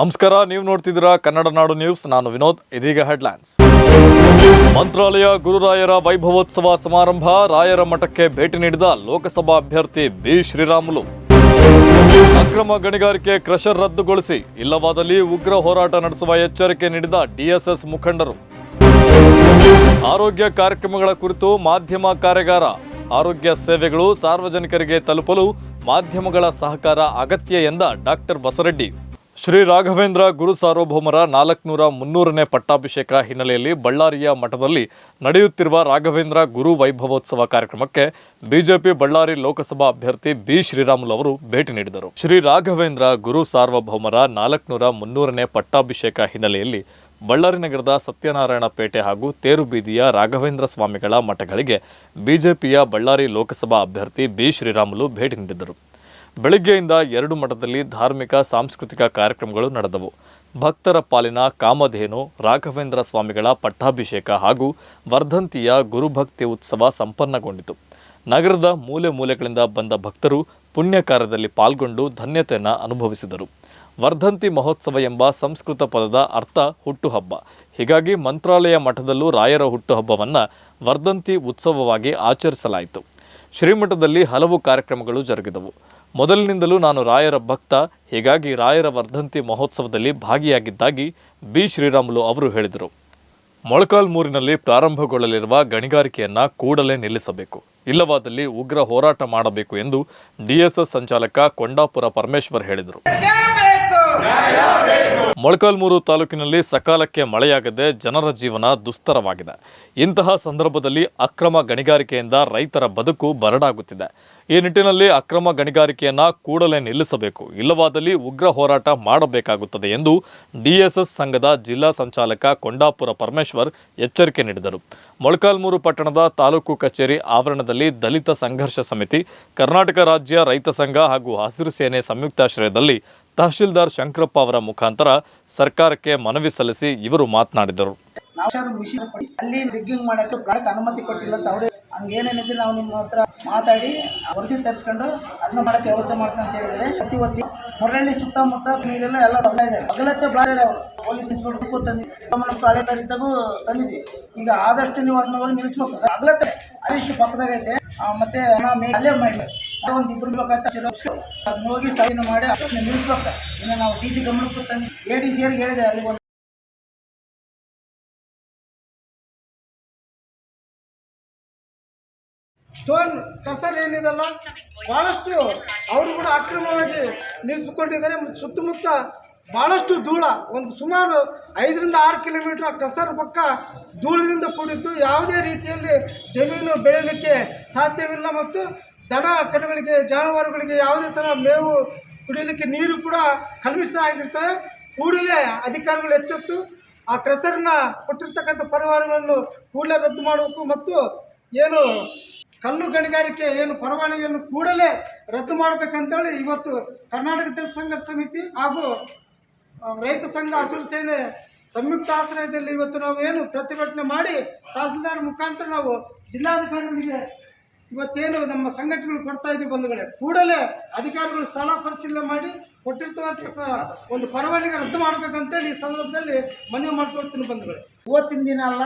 ನಮಸ್ಕಾರ, ನೀವು ನೋಡ್ತಿದ್ದೀರ ಕನ್ನಡ ನಾಡು ನ್ಯೂಸ್. ನಾನು ವಿನೋದ್, ಇದೀಗ ಹೆಡ್ಲೈನ್ಸ್. ಮಂತ್ರಾಲಯ ಗುರುರಾಯರ ವೈಭವೋತ್ಸವ ಸಮಾರಂಭ, ರಾಯರ ಮಠಕ್ಕೆ ಭೇಟಿ ನೀಡಿದ ಲೋಕಸಭಾ ಅಭ್ಯರ್ಥಿ ಬಿ. ಶ್ರೀರಾಮುಲು. ಅಕ್ರಮ ಗಣಿಗಾರಿಕೆ ಕ್ರಷರ್ ರದ್ದುಗೊಳಿಸಿ, ಇಲ್ಲವಾದಲ್ಲಿ ಉಗ್ರ ಹೋರಾಟ ನಡೆಸುವ ಎಚ್ಚರಿಕೆ ನೀಡಿದ ಡಿಎಸ್ಎಸ್ ಮುಖಂಡರು. ಆರೋಗ್ಯ ಕಾರ್ಯಕ್ರಮಗಳ ಕುರಿತು ಮಾಧ್ಯಮ ಕಾರ್ಯಾಗಾರ, ಆರೋಗ್ಯ ಸೇವೆಗಳು ಸಾರ್ವಜನಿಕರಿಗೆ ತಲುಪಲು ಮಾಧ್ಯಮಗಳ ಸಹಕಾರ ಅಗತ್ಯ ಎಂದ ಡಾಕ್ಟರ್ ಬಸರೆಡ್ಡಿ. ಶ್ರೀ ರಾಘವೇಂದ್ರ ಗುರು ಸಾರ್ವಭೌಮರ ನಾಲ್ಕುನೂರ ಮುನ್ನೂರನೇ ಪಟ್ಟಾಭಿಷೇಕ ಹಿನ್ನೆಲೆಯಲ್ಲಿ ಬಳ್ಳಾರಿಯ ಮಠದಲ್ಲಿ ನಡೆಯುತ್ತಿರುವ ರಾಘವೇಂದ್ರ ಗುರು ವೈಭವೋತ್ಸವ ಕಾರ್ಯಕ್ರಮಕ್ಕೆ ಬಿಜೆಪಿ ಬಳ್ಳಾರಿ ಲೋಕಸಭಾ ಅಭ್ಯರ್ಥಿ ಬಿ ಶ್ರೀರಾಮುಲು ಅವರು ಭೇಟಿ ನೀಡಿದರು. ಶ್ರೀ ರಾಘವೇಂದ್ರ ಗುರು ಸಾರ್ವಭೌಮರ ನಾಲ್ಕುನೂರ ಮುನ್ನೂರನೇ ಪಟ್ಟಾಭಿಷೇಕ ಹಿನ್ನೆಲೆಯಲ್ಲಿ ಬಳ್ಳಾರಿ ನಗರದ ಸತ್ಯನಾರಾಯಣ ಪೇಟೆ ಹಾಗೂ ತೇರುಬೀದಿಯ ರಾಘವೇಂದ್ರ ಸ್ವಾಮಿಗಳ ಮಠಗಳಿಗೆ ಬಿಜೆಪಿಯ ಬಳ್ಳಾರಿ ಲೋಕಸಭಾ ಅಭ್ಯರ್ಥಿ ಬಿ ಶ್ರೀರಾಮುಲು ಭೇಟಿ ನೀಡಿದರು. ಬೆಳಗ್ಗೆಯಿಂದ ಎರಡು ಮಠದಲ್ಲಿ ಧಾರ್ಮಿಕ, ಸಾಂಸ್ಕೃತಿಕ ಕಾರ್ಯಕ್ರಮಗಳು ನಡೆದವು. ಭಕ್ತರ ಪಾಲಿನ ಕಾಮಧೇನು, ರಾಘವೇಂದ್ರ ಸ್ವಾಮಿಗಳ ಪಟ್ಟಾಭಿಷೇಕ ಹಾಗೂ ವರ್ಧಂತಿಯ ಗುರುಭಕ್ತಿ ಉತ್ಸವ ಸಂಪನ್ನಗೊಂಡಿತು. ನಗರದ ಮೂಲೆ ಮೂಲೆಗಳಿಂದ ಬಂದ ಭಕ್ತರು ಪುಣ್ಯ ಕಾರ್ಯದಲ್ಲಿ ಪಾಲ್ಗೊಂಡು ಧನ್ಯತೆಯನ್ನು ಅನುಭವಿಸಿದರು. ವರ್ಧಂತಿ ಮಹೋತ್ಸವ ಎಂಬ ಸಂಸ್ಕೃತ ಪದದ ಅರ್ಥ ಹುಟ್ಟುಹಬ್ಬ. ಹೀಗಾಗಿ ಮಂತ್ರಾಲಯ ಮಠದಲ್ಲೂ ರಾಯರ ಹುಟ್ಟುಹಬ್ಬವನ್ನು ವರ್ಧಂತಿ ಉತ್ಸವವಾಗಿ ಆಚರಿಸಲಾಯಿತು. ಶ್ರೀಮಠದಲ್ಲಿ ಹಲವು ಕಾರ್ಯಕ್ರಮಗಳು ಜರುಗಿದವು. ಮೊದಲಿನಿಂದಲೂ ನಾನು ರಾಯರ ಭಕ್ತ, ಹೀಗಾಗಿ ರಾಯರ ವರ್ಧಂತಿ ಮಹೋತ್ಸವದಲ್ಲಿ ಭಾಗಿಯಾಗಿದ್ದಾಗಿ ಬಿ. ಶ್ರೀರಾಮುಲು ಅವರು ಹೇಳಿದರು. ಮೊಳಕಾಲ್ಮೂರಿನಲ್ಲಿ ಪ್ರಾರಂಭಗೊಳ್ಳಲಿರುವ ಗಣಿಗಾರಿಕೆಯನ್ನು ಕೂಡಲೇ ನಿಲ್ಲಿಸಬೇಕು. ಇಲ್ಲವಾದಲ್ಲಿ ಉಗ್ರ ಹೋರಾಟ ಮಾಡಬೇಕು ಎಂದು ಡಿಎಸ್ಎಸ್ ಸಂಚಾಲಕ ಕೊಂಡಾಪುರ ಪರಮೇಶ್ವರ್ ಹೇಳಿದರು. ಮೊಳಕಾಲ್ಮೂರು ತಾಲೂಕಿನಲ್ಲಿ ಸಕಾಲಕ್ಕೆ ಮಳೆಯಾಗದೆ ಜನರ ಜೀವನ ದುಸ್ತರವಾಗಿದೆ. ಇಂತಹ ಸಂದರ್ಭದಲ್ಲಿ ಅಕ್ರಮ ಗಣಿಗಾರಿಕೆಯಿಂದ ರೈತರ ಬದುಕು ಬರಡಾಗುತ್ತಿದೆ. ಈ ನಿಟ್ಟಿನಲ್ಲಿ ಅಕ್ರಮ ಗಣಿಗಾರಿಕೆಯನ್ನು ಕೂಡಲೇ ನಿಲ್ಲಿಸಬೇಕು. ಇಲ್ಲವಾದಲ್ಲಿ ಉಗ್ರ ಹೋರಾಟ ಮಾಡಬೇಕಾಗುತ್ತದೆ ಎಂದು ಡಿಎಸ್ಎಸ್ ಸಂಘದ ಜಿಲ್ಲಾ ಸಂಚಾಲಕ ಕೊಂಡಾಪುರ ಪರಮೇಶ್ವರ್ ಎಚ್ಚರಿಕೆ ನೀಡಿದರು. ಮೊಳಕಾಲ್ಮೂರು ಪಟ್ಟಣದ ತಾಲೂಕು ಕಚೇರಿ ಆವರಣದಲ್ಲಿ ದಲಿತ ಸಂಘರ್ಷ ಸಮಿತಿ, ಕರ್ನಾಟಕ ರಾಜ್ಯ ರೈತ ಸಂಘ ಹಾಗೂ ಹಸಿರು ಸೇನೆ ಸಂಯುಕ್ತಾಶ್ರಯದಲ್ಲಿ ತಹಶೀಲ್ದಾರ್ ಶಂಕರಪ್ಪ ಅವರ ಮುಖಾಂತರ ಸರ್ಕಾರಕ್ಕೆ ಮನವಿ ಸಲ್ಲಿಸಿ ಇವರು ಮಾತನಾಡಿದರು. ನಾವು ಮಿಷಿನ್ ಅಲ್ಲಿ ರಿಗ್ಗಿಂಗ್ ಮಾಡಕ್ಕೆ ಪ್ರಾಡಕ್ಟ್ ಅನುಮತಿ ಕೊಟ್ಟಿಲ್ಲ ಅಂತ ಅವ್ರೆ ಹಂಗೇನೇನಿದ್ರೆ ನಾವು ನಿಮ್ಮ ಹತ್ರ ಮಾತಾಡಿ, ವರದಿ ತರಿಸ್ಕೊಂಡು ಅದನ್ನ ಮಾಡಕ್ಕೆ ವ್ಯವಸ್ಥೆ ಮಾಡ್ತೀನಿ ಅಂತ ಹೇಳಿದ್ರೆ ಪ್ರತಿ ಒತ್ತಿ ಮೊರಳಿ ಸುತ್ತಮುತ್ತ ನೀರೆಲ್ಲ ಎಲ್ಲ ಬರ್ತಾ ಇದೆ. ಹಗಲತ್ತೆ ಬ್ಲಾಕ್ ಇದೆ ಅವರು. ಪೊಲೀಸ್ ಇನ್ಸ್ಪೆಕ್ಟರ್ಗೂ ತಂದಿದ್ದೀವಿ ತಾರೀತಾಗೂ ತಂದಿದ್ವಿ. ಈಗ ಆದಷ್ಟು ನೀವು ಅದನ್ನ ಹೋಗಿ ನಿಲ್ಲಿಸ್ಬೇಕು ಸರ್ ಹಗಲತ್ತೆ ಅರಿಷ್ಟು ಪಕ್ಕದಾಗ ಐತೆ. ಮತ್ತೆ ಅಲ್ಲೇ ಮಾಡಿ. ಒಂದು ಇಬ್ಬರು ಬೇಕಾಯ್ತು ಅದನ್ನ ಹೋಗಿ ಸೈನ್ ಮಾಡಿ ಅದನ್ನ ನಿಲ್ಲಿಸ್ಬೇಕು ಸರ್ ಇನ್ನು ನಾವು ಡಿ ಸಿ ಗಮನಕ್ಕೂ ತಂದು ಎ ಡಿ ಸಿ ಅವ್ರಿಗೆ ಹೇಳಿದೆ, ಅಲ್ಲಿ ಒಂದು ಸ್ಟೋನ್ ಕಸರ್ ಏನಿದಲ್ಲ? ಭಾಳಷ್ಟು ಅವರು ಕೂಡ ಅಕ್ರಮವಾಗಿ ನಿಲ್ಲಿಸ್ಕೊಂಡಿದ್ದಾರೆ ಮತ್ತು ಸುತ್ತಮುತ್ತ ಭಾಳಷ್ಟು ಧೂಳ, ಒಂದು ಸುಮಾರು ಐದರಿಂದ ಆರು ಕಿಲೋಮೀಟ್ರ್ ಕಸರ್ ಪಕ್ಕ ಧೂಳಿನಿಂದ ಕೂಡಿದ್ದು. ಯಾವುದೇ ರೀತಿಯಲ್ಲಿ ಜಮೀನು ಬೆಳೆಯಲಿಕ್ಕೆ ಸಾಧ್ಯವಿಲ್ಲ ಮತ್ತು ದನ ಕರುಗಳಿಗೆ, ಜಾನುವಾರುಗಳಿಗೆ ಯಾವುದೇ ಥರ ಮೇವು ಕುಡಿಯಲಿಕ್ಕೆ ನೀರು ಕೂಡ ಕಲುಷಿತ ಆಗಿರ್ತವೆ ಕೂಡಲೇ ಅಧಿಕಾರಿಗಳು ಎಚ್ಚೆತ್ತು ಆ ಕ್ರಸರ್ನ ಕೊಟ್ಟಿರ್ತಕ್ಕಂಥ ಪರಿವಾರಗಳನ್ನು ಕೂಡಲೇ ರದ್ದು ಮಾಡಬೇಕು. ಮತ್ತು ಏನು ಕಲ್ಲು ಗಣಿಗಾರಿಕೆ ಏನು ಪರವಾನಗಿಯನ್ನು ಕೂಡಲೇ ರದ್ದು ಮಾಡಬೇಕಂತೇಳಿ ಇವತ್ತು ಕರ್ನಾಟಕ ದಲಿತ ಸಂಘರ್ಷ ಸಮಿತಿ ಹಾಗೂ ರೈತ ಸಂಘ ಹಸಿರು ಸೇನೆ ಸಂಯುಕ್ತ ಆಶ್ರಯದಲ್ಲಿ ಇವತ್ತು ನಾವು ಏನು ಪ್ರತಿಭಟನೆ ಮಾಡಿ ತಹಸೀಲ್ದಾರ್ ಮುಖಾಂತರ ನಾವು ಜಿಲ್ಲಾಧಿಕಾರಿಗಳಿಗೆ ಇವತ್ತೇನು ನಮ್ಮ ಸಂಘಟನೆಗಳು ಕೊಡ್ತಾ ಇದ್ದೀವಿ ಬಂಧುಗಳೇ, ಕೂಡಲೇ ಅಧಿಕಾರಿಗಳು ಸ್ಥಳ ಪರಿಶೀಲನೆ ಮಾಡಿ ಕೊಟ್ಟಿರ್ತಕ್ಕಂಥ ಒಂದು ಪರವಾನಿಗೆ ರದ್ದು ಮಾಡಬೇಕಂತೇಳಿ ಈ ಸಂದರ್ಭದಲ್ಲಿ ಮನವಿ ಮಾಡ್ಕೊಳ್ತೀನಿ ಬಂಧುಗಳೇ. ಇವತ್ತಿನ ದಿನ ಅಲ್ಲ,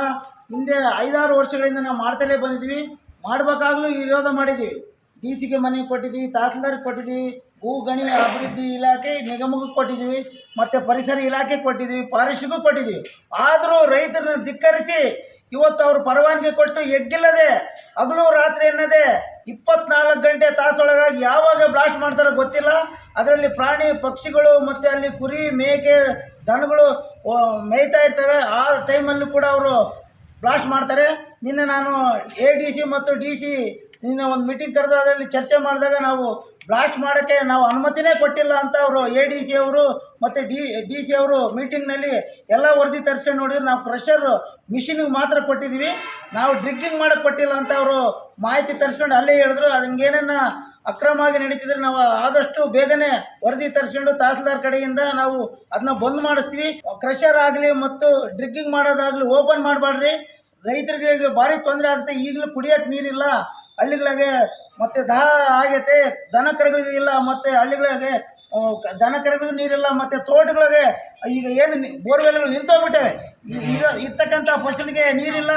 ಹಿಂದೆ ಐದಾರು ವರ್ಷಗಳಿಂದ ನಾವು ಮಾಡ್ತಲೇ ಬಂದಿದ್ವಿ ಮಾಡಬೇಕಾಗ್ಲೂ ವಿರೋಧ ಮಾಡಿದ್ದೀವಿ. ಡಿ ಸಿಗೆ ಮನೆ ಕೊಟ್ಟಿದ್ದೀವಿ, ತಹಸೀಲ್ದಾರ್ಗೆ ಕೊಟ್ಟಿದ್ದೀವಿ ಭೂ ಗಣಿ ಅಭಿವೃದ್ಧಿ ಇಲಾಖೆ ನಿಗಮಕ್ಕೆ ಕೊಟ್ಟಿದ್ದೀವಿ, ಮತ್ತು ಪರಿಸರ ಇಲಾಖೆ ಕೊಟ್ಟಿದ್ದೀವಿ, ಫಾರೆಸ್ಟ್ಗೂ ಕೊಟ್ಟಿದ್ದೀವಿ. ಆದರೂ ರೈತರನ್ನ ಧಿಕ್ಕರಿಸಿ ಇವತ್ತು ಅವರು ಪರವಾನಗಿ ಕೊಟ್ಟು ಎಗ್ಗಿಲ್ಲದೆ, ಹಗಲು ರಾತ್ರಿ ಎನ್ನದೆ ಇಪ್ಪತ್ನಾಲ್ಕು ಗಂಟೆ ತಾಸೊಳಗಾಗಿ ಯಾವಾಗ ಬ್ಲಾಸ್ಟ್ ಮಾಡ್ತಾರೋ ಗೊತ್ತಿಲ್ಲ. ಅದರಲ್ಲಿ ಪ್ರಾಣಿ ಪಕ್ಷಿಗಳು ಮತ್ತು ಅಲ್ಲಿ ಕುರಿ, ಮೇಕೆ, ದನಗಳು ಮೇಯ್ತಾ ಇರ್ತವೆ. ಆ ಟೈಮಲ್ಲೂ ಕೂಡ ಅವರು ಬ್ಲಾಸ್ಟ್ ಮಾಡ್ತಾರೆ. ನಿನ್ನೆ ನಾನು ಎ ಡಿ ಸಿ ಮತ್ತು ಡಿ ಸಿ ನಿನ್ನೆ ಒಂದು ಮೀಟಿಂಗ್ ಕರೆದು ಅದರಲ್ಲಿ ಚರ್ಚೆ ಮಾಡಿದಾಗ ನಾವು ಬ್ಲಾಸ್ಟ್ ಮಾಡೋಕ್ಕೆ ನಾವು ಅನುಮತಿನೇ ಕೊಟ್ಟಿಲ್ಲ ಅಂತ ಅವರು ಎ ಡಿ ಸಿ ಅವರು ಮತ್ತು ಡಿ ಡಿ ಸಿ ಅವರು ಮೀಟಿಂಗ್ನಲ್ಲಿ ಎಲ್ಲ ವರದಿ ತರಿಸ್ಕೊಂಡು ನೋಡಿದ್ರು. ನಾವು ಕ್ರಷರ್ ಮಿಷಿನಿಗೆ ಮಾತ್ರ ಕೊಟ್ಟಿದ್ದೀವಿ ನಾವು ಡ್ರಿಗ್ಗಿಂಗ್ ಮಾಡೋಕ್ಕೆ ಕೊಟ್ಟಿಲ್ಲ ಅಂತ ಅವರು ಮಾಹಿತಿ ತರಿಸ್ಕೊಂಡು ಅಲ್ಲೇ ಹೇಳಿದ್ರು. ಅಕ್ರಮವಾಗಿ ನಡೀತಿದ್ರೆ ನಾವು ಆದಷ್ಟು ಬೇಗನೆ ವರದಿ ತರಿಸ್ಕೊಂಡು ತಹಸೀಲ್ದಾರ್ ಕಡೆಯಿಂದ ನಾವು ಅದನ್ನ ಬಂದ್ ಮಾಡಿಸ್ತೀವಿ. ಕ್ರಷರ್ ಆಗಲಿ ಮತ್ತು ಡ್ರಿಗ್ಗಿಂಗ್ ಮಾಡೋದಾಗಲಿ ಓಪನ್ ಮಾಡಬಾರ್ರಿ ರೈತರಿಗೆ ಭಾರಿ ತೊಂದರೆ ಆಗುತ್ತೆ. ಈಗಲೂ ಕುಡಿಯೋಕ್ಕೆ ನೀರಿಲ್ಲ. ಹಳ್ಳಿಗಳಿಗೆ ಮತ್ತು ದಹ ಆಗೈತೆ. ದನ ಕರುಗಳಿಗಿಲ್ಲ ಮತ್ತು ಹಳ್ಳಿಗಳಿಗೆ ದನ ಕರುಗಳಿಗೂ ನೀರಿಲ್ಲ ಮತ್ತು ತೋಟಗಳಿಗೆ ಈಗ ಏನು ಬೋರ್ವೆಲ್ಗಳು ನಿಂತೋಗ್ಬಿಟ್ಟವೆ. ಇರೋ ಇರ್ತಕ್ಕಂಥ ಫಸಲಿಗೆ ನೀರಿಲ್ಲ.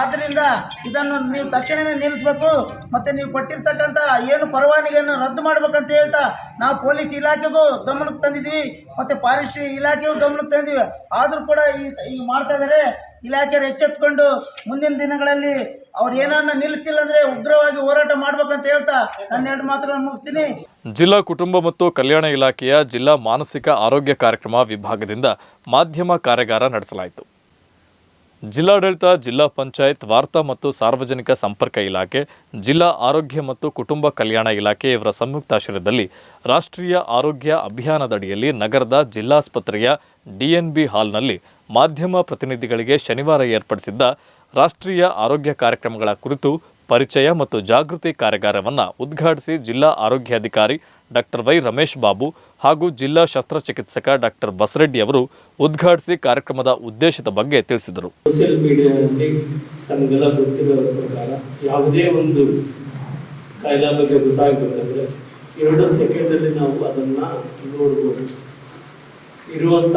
ಆದ್ದರಿಂದ ಇದನ್ನು ನೀವು ತಕ್ಷಣವೇ ನಿಲ್ಲಿಸ್ಬೇಕು. ಮತ್ತು ನೀವು ಕೊಟ್ಟಿರ್ತಕ್ಕಂಥ ಏನು ಪರವಾನಿಗೆಯನ್ನು ರದ್ದು ಮಾಡ್ಬೇಕಂತ ಹೇಳ್ತಾ ನಾವು ಪೊಲೀಸ್ ಇಲಾಖೆಗೂ ಗಮನಕ್ಕೆ ತಂದಿದ್ವಿ ಮತ್ತು ಫಾರೆಸ್ಟ್ ಇಲಾಖೆಗೂ ಗಮನಕ್ಕೆ ತಂದಿದ್ವಿ ಆದರೂ ಕೂಡ ಈ ಈಗ ಮಾಡ್ತಾ ಇದ್ದಾರೆ. ಇಲಾಖೆಯವರು ಎಚ್ಚೆತ್ಕೊಂಡು ಮುಂದಿನ ದಿನಗಳಲ್ಲಿ ಏನನ್ನ ಉಗ್ರವಾಗಿ ಹೋರಾಟ ಮಾಡ್ಬೇಕಂತ ಹೇಳ್ತಾ ನನ್ನ ಎರಡು ಮಾತುಗಳನ್ನು ಮುಗಿಸ್ತೀನಿ. ಜಿಲ್ಲಾ ಕುಟುಂಬ ಮತ್ತು ಕಲ್ಯಾಣ ಇಲಾಖೆಯ ಜಿಲ್ಲಾ ಮಾನಸಿಕ ಆರೋಗ್ಯ ಕಾರ್ಯಕ್ರಮ ವಿಭಾಗದಿಂದ ಮಾಧ್ಯಮ ಕಾರ್ಯಾಗಾರ ನಡೆಸಲಾಯಿತು. ಜಿಲ್ಲಾಡಳಿತ, ಜಿಲ್ಲಾ ಪಂಚಾಯತ್, ವಾರ್ತಾ ಮತ್ತು ಸಾರ್ವಜನಿಕ ಸಂಪರ್ಕ ಇಲಾಖೆ, ಜಿಲ್ಲಾ ಆರೋಗ್ಯ ಮತ್ತು ಕುಟುಂಬ ಕಲ್ಯಾಣ ಇಲಾಖೆ ಇವರ ಸಂಯುಕ್ತಾಶ್ರಯದಲ್ಲಿ ರಾಷ್ಟ್ರೀಯ ಆರೋಗ್ಯ ಅಭಿಯಾನದಡಿಯಲ್ಲಿ ನಗರದ ಜಿಲ್ಲಾಸ್ಪತ್ರೆಯ ಡಿಎನ್ಬಿ ಹಾಲ್ನಲ್ಲಿ ಮಾಧ್ಯಮ ಪ್ರತಿನಿಧಿಗಳಿಗೆ ಶನಿವಾರ ಏರ್ಪಡಿಸಿದ್ದ ರಾಷ್ಟ್ರೀಯ ಆರೋಗ್ಯ ಕಾರ್ಯಕ್ರಮಗಳ ಕುರಿತು ಪರಿಚಯ ಮತ್ತು ಜಾಗೃತಿ ಕಾರ್ಯಾಗಾರವನ್ನು ಉದ್ಘಾಟಿಸಿ ಜಿಲ್ಲಾ ಆರೋಗ್ಯಾಧಿಕಾರಿ ಡಾಕ್ಟರ್ ವೈ ರಮೇಶ್ ಬಾಬು ಹಾಗೂ ಜಿಲ್ಲಾ ಶಸ್ತ್ರಚಿಕಿತ್ಸಕ ಡಾಕ್ಟರ್ ಬಸರೆಡ್ಡಿ ಅವರು ಉದ್ಘಾಟಿಸಿ ಕಾರ್ಯಕ್ರಮದ ಉದ್ದೇಶದ ಬಗ್ಗೆ ತಿಳಿಸಿದರು. ಸೋಷಿಯಲ್ ಮೀಡಿಯಾದಲ್ಲಿ ತಮಗೆಲ್ಲ ಗೊತ್ತಿರೋ ಪ್ರಕಾರ ಯಾವುದೇ ಒಂದು ಕಾಯಿಲೆ ಬಗ್ಗೆ ಗೊತ್ತಾಗಬೇಕಂದ್ರೆ ಎರಡು ಸೆಕೆಂಡಲ್ಲಿ ನಾವು ಅದನ್ನು ನೋಡ್ಬೋದು. ಇರುವಂಥ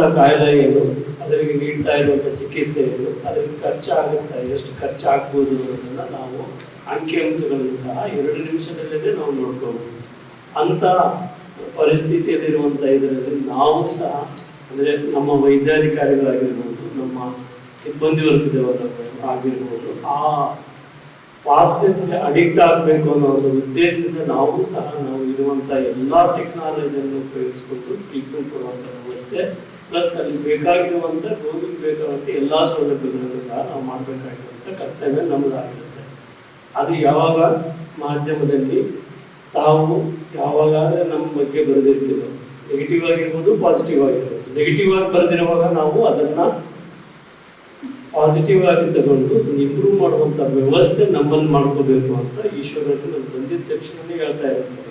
ಏನು, ಅದರಿಗೆ ನೀಡ್ತಾ ಇರುವಂಥ ಚಿಕಿತ್ಸೆ ಏನು, ಅದಕ್ಕೆ ಖರ್ಚಾಗುತ್ತಾ, ಎಷ್ಟು ಖರ್ಚಾಗ್ಬೋದು ಅನ್ನೋದನ್ನ ನಾವು ಅಂಕಿಅಂಶಗಳನ್ನು ಸಹ ಎರಡು ನಿಮಿಷದಲ್ಲೇ ನಾವು ನೋಡ್ಕೋಬೋದು ಅಂಥ ಪರಿಸ್ಥಿತಿಯಲ್ಲಿರುವಂಥ ಇದರಲ್ಲಿ ನಾವು ಸಹ, ಅಂದರೆ ನಮ್ಮ ವೈದ್ಯಾಧಿಕಾರಿಗಳಾಗಿರ್ಬೋದು, ನಮ್ಮ ಸಿಬ್ಬಂದಿ ವರ್ಗದವರು ಆಗಿರ್ಬೋದು, ಆ ಫಾಸ್ಟ್ನೆಸ್ಗೆ ಅಡಿಕ್ಟ್ ಆಗಬೇಕು ಅನ್ನೋ ಒಂದು ಉದ್ದೇಶದಿಂದ ನಾವು ಸಹ ನಾವು ಇರುವಂಥ ಎಲ್ಲ ಟೆಕ್ನಾಲಜಿಯನ್ನು ಉಪಯೋಗಿಸ್ಕೊಂಡು ಟ್ರೀಟ್ಮೆಂಟ್ ಕೊಡುವಂಥ ವ್ಯವಸ್ಥೆ ಪ್ಲಸ್ ಅಲ್ಲಿ ಬೇಕಾಗಿರುವಂಥ ರೋಗಿಗೆ ಬೇಕಾದ ಎಲ್ಲ ಸೌಲಭ್ಯಗಳನ್ನು ಸಹ ನಾವು ಮಾಡಬೇಕಾಗಿರುವಂಥ ಕರ್ತವ್ಯ ನಮ್ಮದಾಗಿರುತ್ತೆ. ಅದು ಯಾವಾಗ ಮಾಧ್ಯಮದಲ್ಲಿ ತಾವು ಯಾವಾಗಾದ್ರೆ ನಮ್ಮ ಬಗ್ಗೆ ಬರೆದಿರ್ತೀವೋ ನೆಗೆಟಿವ್ ಆಗಿರ್ಬೋದು ಪಾಸಿಟಿವ್ ಆಗಿರ್ಬೋದು ನೆಗೆಟಿವ್ ಆಗಿ ಬರೆದಿರುವಾಗ ನಾವು ಅದನ್ನ ಪಾಸಿಟಿವ್ ಆಗಿ ತಗೊಂಡು ಇಂಪ್ರೂವ್ ಮಾಡುವಂತ ವ್ಯವಸ್ಥೆ ನಮ್ಮಲ್ಲಿ ಮಾಡ್ಕೋಬೇಕು ಅಂತ ಈಶ್ವರರು ನಾನು ಬಂದಿದ್ದ ತಕ್ಷಣವೇ ಹೇಳ್ತಾ ಇರ್ತಾರೆ.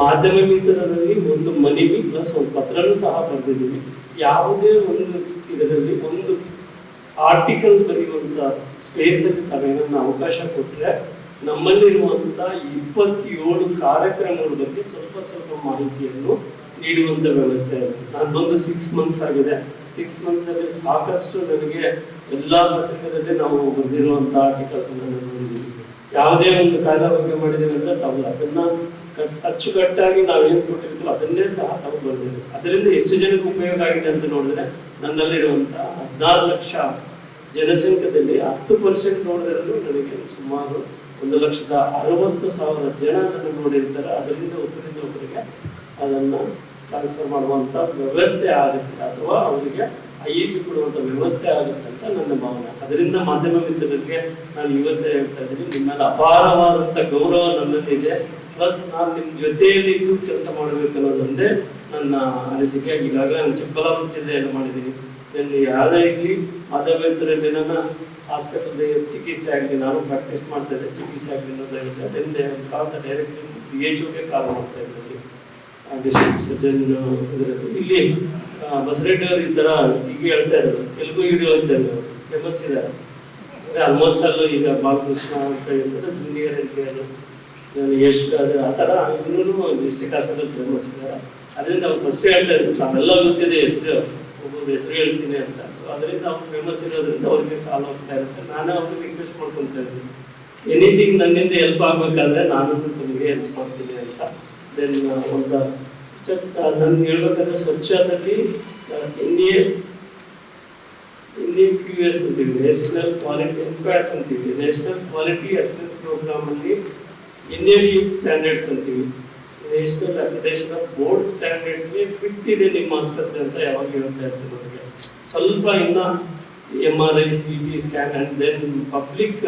ಮಾಧ್ಯಮ ಮಿತ್ರರಲ್ಲಿ ಒಂದು ಮನವಿ ಪ್ಲಸ್ ಒಂದು ಪತ್ರನೂ ಸಹ ಬರೆದಿದ್ದೀವಿ. ಯಾವುದೇ ಒಂದು ಇದರಲ್ಲಿ ಒಂದು ಆರ್ಟಿಕಲ್ ಬರೆಯುವಂಥ ಸ್ಪೇಸಲ್ಲಿ ತಾವೇನನ್ನ ಅವಕಾಶ ಕೊಟ್ಟರೆ ನಮ್ಮಲ್ಲಿರುವಂಥ ಇಪ್ಪತ್ತೇಳು ಕಾರ್ಯಕ್ರಮಗಳ ಬಗ್ಗೆ ಸ್ವಲ್ಪ ಸ್ವಲ್ಪ ಮಾಹಿತಿಯನ್ನು ನೀಡುವಂಥ ವ್ಯವಸ್ಥೆ ನಾನು ಬಂದು ಸಿಕ್ಸ್ ಮಂತ್ಸ್ ಆಗಿದೆ. ಸಿಕ್ಸ್ ಮಂತ್ಸಲ್ಲಿ ಸಾಕಷ್ಟು ನನಗೆ ಎಲ್ಲ ಪತ್ರಿಕೆದಲ್ಲಿ ನಾವು ಬರೆದಿರುವಂಥ ಆರ್ಟಿಕಲ್ಸ್ ಅನ್ನು ನಾನು ನೋಡಿದ್ದೀವಿ. ಯಾವುದೇ ಒಂದು ಕಾಯಿಲೆ ಬಗ್ಗೆ ಮಾಡಿದ್ದೀವಿ ಅಂದ್ರೆ ತಾವು ಅದನ್ನ ಕಟ್- ಅಚ್ಚುಕಟ್ಟಾಗಿ ನಾವೇನು ಕೊಟ್ಟಿರ್ತೀವೋ ಅದನ್ನೇ ಸಹ ತಾವು ಬರೆದಿದ್ದೀವಿ ಅದರಿಂದ ಎಷ್ಟು ಜನಕ್ಕೆ ಉಪಯೋಗ ಆಗಿದೆ ಅಂತ ನೋಡಿದ್ರೆ ನನ್ನಲ್ಲಿರುವಂಥ ಹದಿನಾರು ಲಕ್ಷ ಜನಸಂಖ್ಯೆಯಲ್ಲಿ ಹತ್ತು ಪರ್ಸೆಂಟ್ ನೋಡಿದ್ರೂ ನನಗೆ ಸುಮಾರು ಒಂದು ಲಕ್ಷದ ಅರವತ್ತು ಸಾವಿರ ಜನ ಅದನ್ನು ನೋಡಿರ್ತಾರೆ. ಅದರಿಂದ ಒಬ್ಬರಿಂದ ಒಬ್ಬರಿಗೆ ಅದನ್ನು ಟ್ರಾನ್ಸ್ಫರ್ ಮಾಡುವಂಥ ವ್ಯವಸ್ಥೆ ಆಗುತ್ತೆ ಅಥವಾ ಅವರಿಗೆ ಐ ಇ ಸಿ ಕೊಡುವಂಥ ವ್ಯವಸ್ಥೆ ಆಗುತ್ತೆ ಅಂತ ನನ್ನ ಭಾವನೆ. ಅದರಿಂದ ಮಾಧ್ಯಮ ಮಿತ್ರರಿಗೆ ನಾನು ಇವತ್ತೇ ಹೇಳ್ತಾ ಇದ್ದೀನಿ. ನಿಮ್ಮಲ್ಲಿ ಅಪಾರವಾದಂಥ ಗೌರವ ನನ್ನಲ್ಲಿ ಇದೆ ಪ್ಲಸ್ ನಾನು ನಿಮ್ಮ ಜೊತೆಯಲ್ಲಿ ಇದ್ದು ಕೆಲಸ ಮಾಡಬೇಕು ಅನ್ನೋದೊಂದೇ ನನ್ನ ಅನಿಸಿಕೆ. ಈಗಾಗಲೇ ನಾನು ಚಿಕ್ಕಬಳ್ಳಾಪುರ ಜಿಲ್ಲೆಯನ್ನು ಮಾಡಿದ್ದೀನಿ. ಇಲ್ಲಿ ಯಾವುದೇ ಇರಲಿ ಮಾಧ್ಯಮ ಮಿತ್ರರಲ್ಲಿ ನನ್ನ ಹಾಸ್ಪಿಟಲ್ ಚಿಕಿತ್ಸೆ ಆಗಲಿ, ನಾನು ಪ್ರಾಕ್ಟೀಸ್ ಮಾಡ್ತಾ ಇದ್ದೆ, ಚಿಕಿತ್ಸೆ ಆಗಲಿ ಅನ್ನೋದಾಗಿದೆ ಅದರಿಂದ ಕಾಲದ ಡೈರೆಕ್ಟ್ ಬಿ ಎಚ್ ಓಗೆ ಕಾಲ್ ಮಾಡ್ತಾ ಇದ್ದೀನಿ ಡಿಸ್ಟ್ರಿಕ್ಟ್ ಸರ್ಜನ್ ಇಲ್ಲಿ ಆ, ಬಸರೆಡ್ಡಿ ಅವರು ಈ ಥರ ಈಗ ಹೇಳ್ತಾ ಇದ್ದಾರೆ ತೆಲುಗು ಹೀರೋ ಇದ್ದಾರೆ ಫೇಮಸ್ ಇದ್ದಾರೆ ಅಂದರೆ ಆಲ್ಮೋಸ್ಟ್ ಅಲ್ಲೂ ಈಗ ಬಾಲಕೃಷ್ಣ ಹೇಳ್ತಾರೆ ಜೂನಿಯರ್ ಅಂತ ಹೇಳಿ ಯಶ್ ಅದು ಆ ಥರ ಇನ್ನೂ ಡಿಸ್ಟ್ರಿಕ್ಟ್ ಹಾಸ್ಪಿಟಲ್ ಫೇಮಸ್ ಇದ್ದಾರೆ ಅದರಿಂದ ಅವ್ರು ಫಸ್ಟ್ ಹೇಳ್ತಾ ಇದ್ರು. ತಾವೆಲ್ಲ ಗೊತ್ತಿದೆ ಹೆಸರು ಒಬ್ಬೊಬ್ಬರು ಹೆಸರು ಹೇಳ್ತೀನಿ ಅಂತ. ಸೊ ಅದರಿಂದ ಅವ್ರು ಫೇಮಸ್ ಇರೋದ್ರಿಂದ ಅವ್ರಿಗೆ ಕಾಲ್ ಆಗ್ತಾ ಇರುತ್ತೆ. ನಾನು ಅವ್ರಿಗೆ ರಿಕ್ವೆಸ್ಟ್ ಮಾಡ್ಕೊತಾ ಇದ್ದೀನಿ. ಎನಿಥಿಂಗ್ ನನ್ನಿಂದ ಹೆಲ್ಪ್ ಆಗಬೇಕಾದ್ರೆ ನಾನು ನಿಮಗೆ ಹೆಲ್ಪ್ ಮಾಡ್ತೀನಿ ಅಂತ. ದೆನ್ ಒಂದು ಸ್ವಚ್ಛ ನಾನು ಹೇಳ್ಬೇಕಂದ್ರೆ ಸ್ವಚ್ಛದಲ್ಲಿ ಇನ್ನೇ ಇನ್ನೇ ಕ್ಯೂ ಎಸ್ ಅಂತೀವಿ ನ್ಯಾಷನಲ್ ಕ್ವಾಲಿಟಿ ಎನ್ಕ್ವಾಸ್ ಅಂತೀವಿ ನ್ಯಾಷನಲ್ ಕ್ವಾಲಿಟಿ ಅಸೆಸ್ ಪ್ರೋಗ್ರಾಮಲ್ಲಿ ಎನ್ ಎ ಸ್ಟ್ಯಾಂಡರ್ಡ್ಸ್ ಅಂತೀವಿ ನ್ಯಾಷನಲ್ ಅಕ್ರಿಡೇಷನ್ ಆಫ್ ಬೋರ್ಡ್ ಸ್ಟ್ಯಾಂಡರ್ಡ್ಸ್ಗೆ ಫಿಟ್ ಇದೆ ನಿಮ್ಮ ಆಸ್ಪತ್ರೆ ಅಂತ ಯಾವಾಗ ಹೇಳ್ತಾ ಇರ್ತೀವಿ ನಮಗೆ ಸ್ವಲ್ಪ ಇನ್ನ M R I C T scan and then public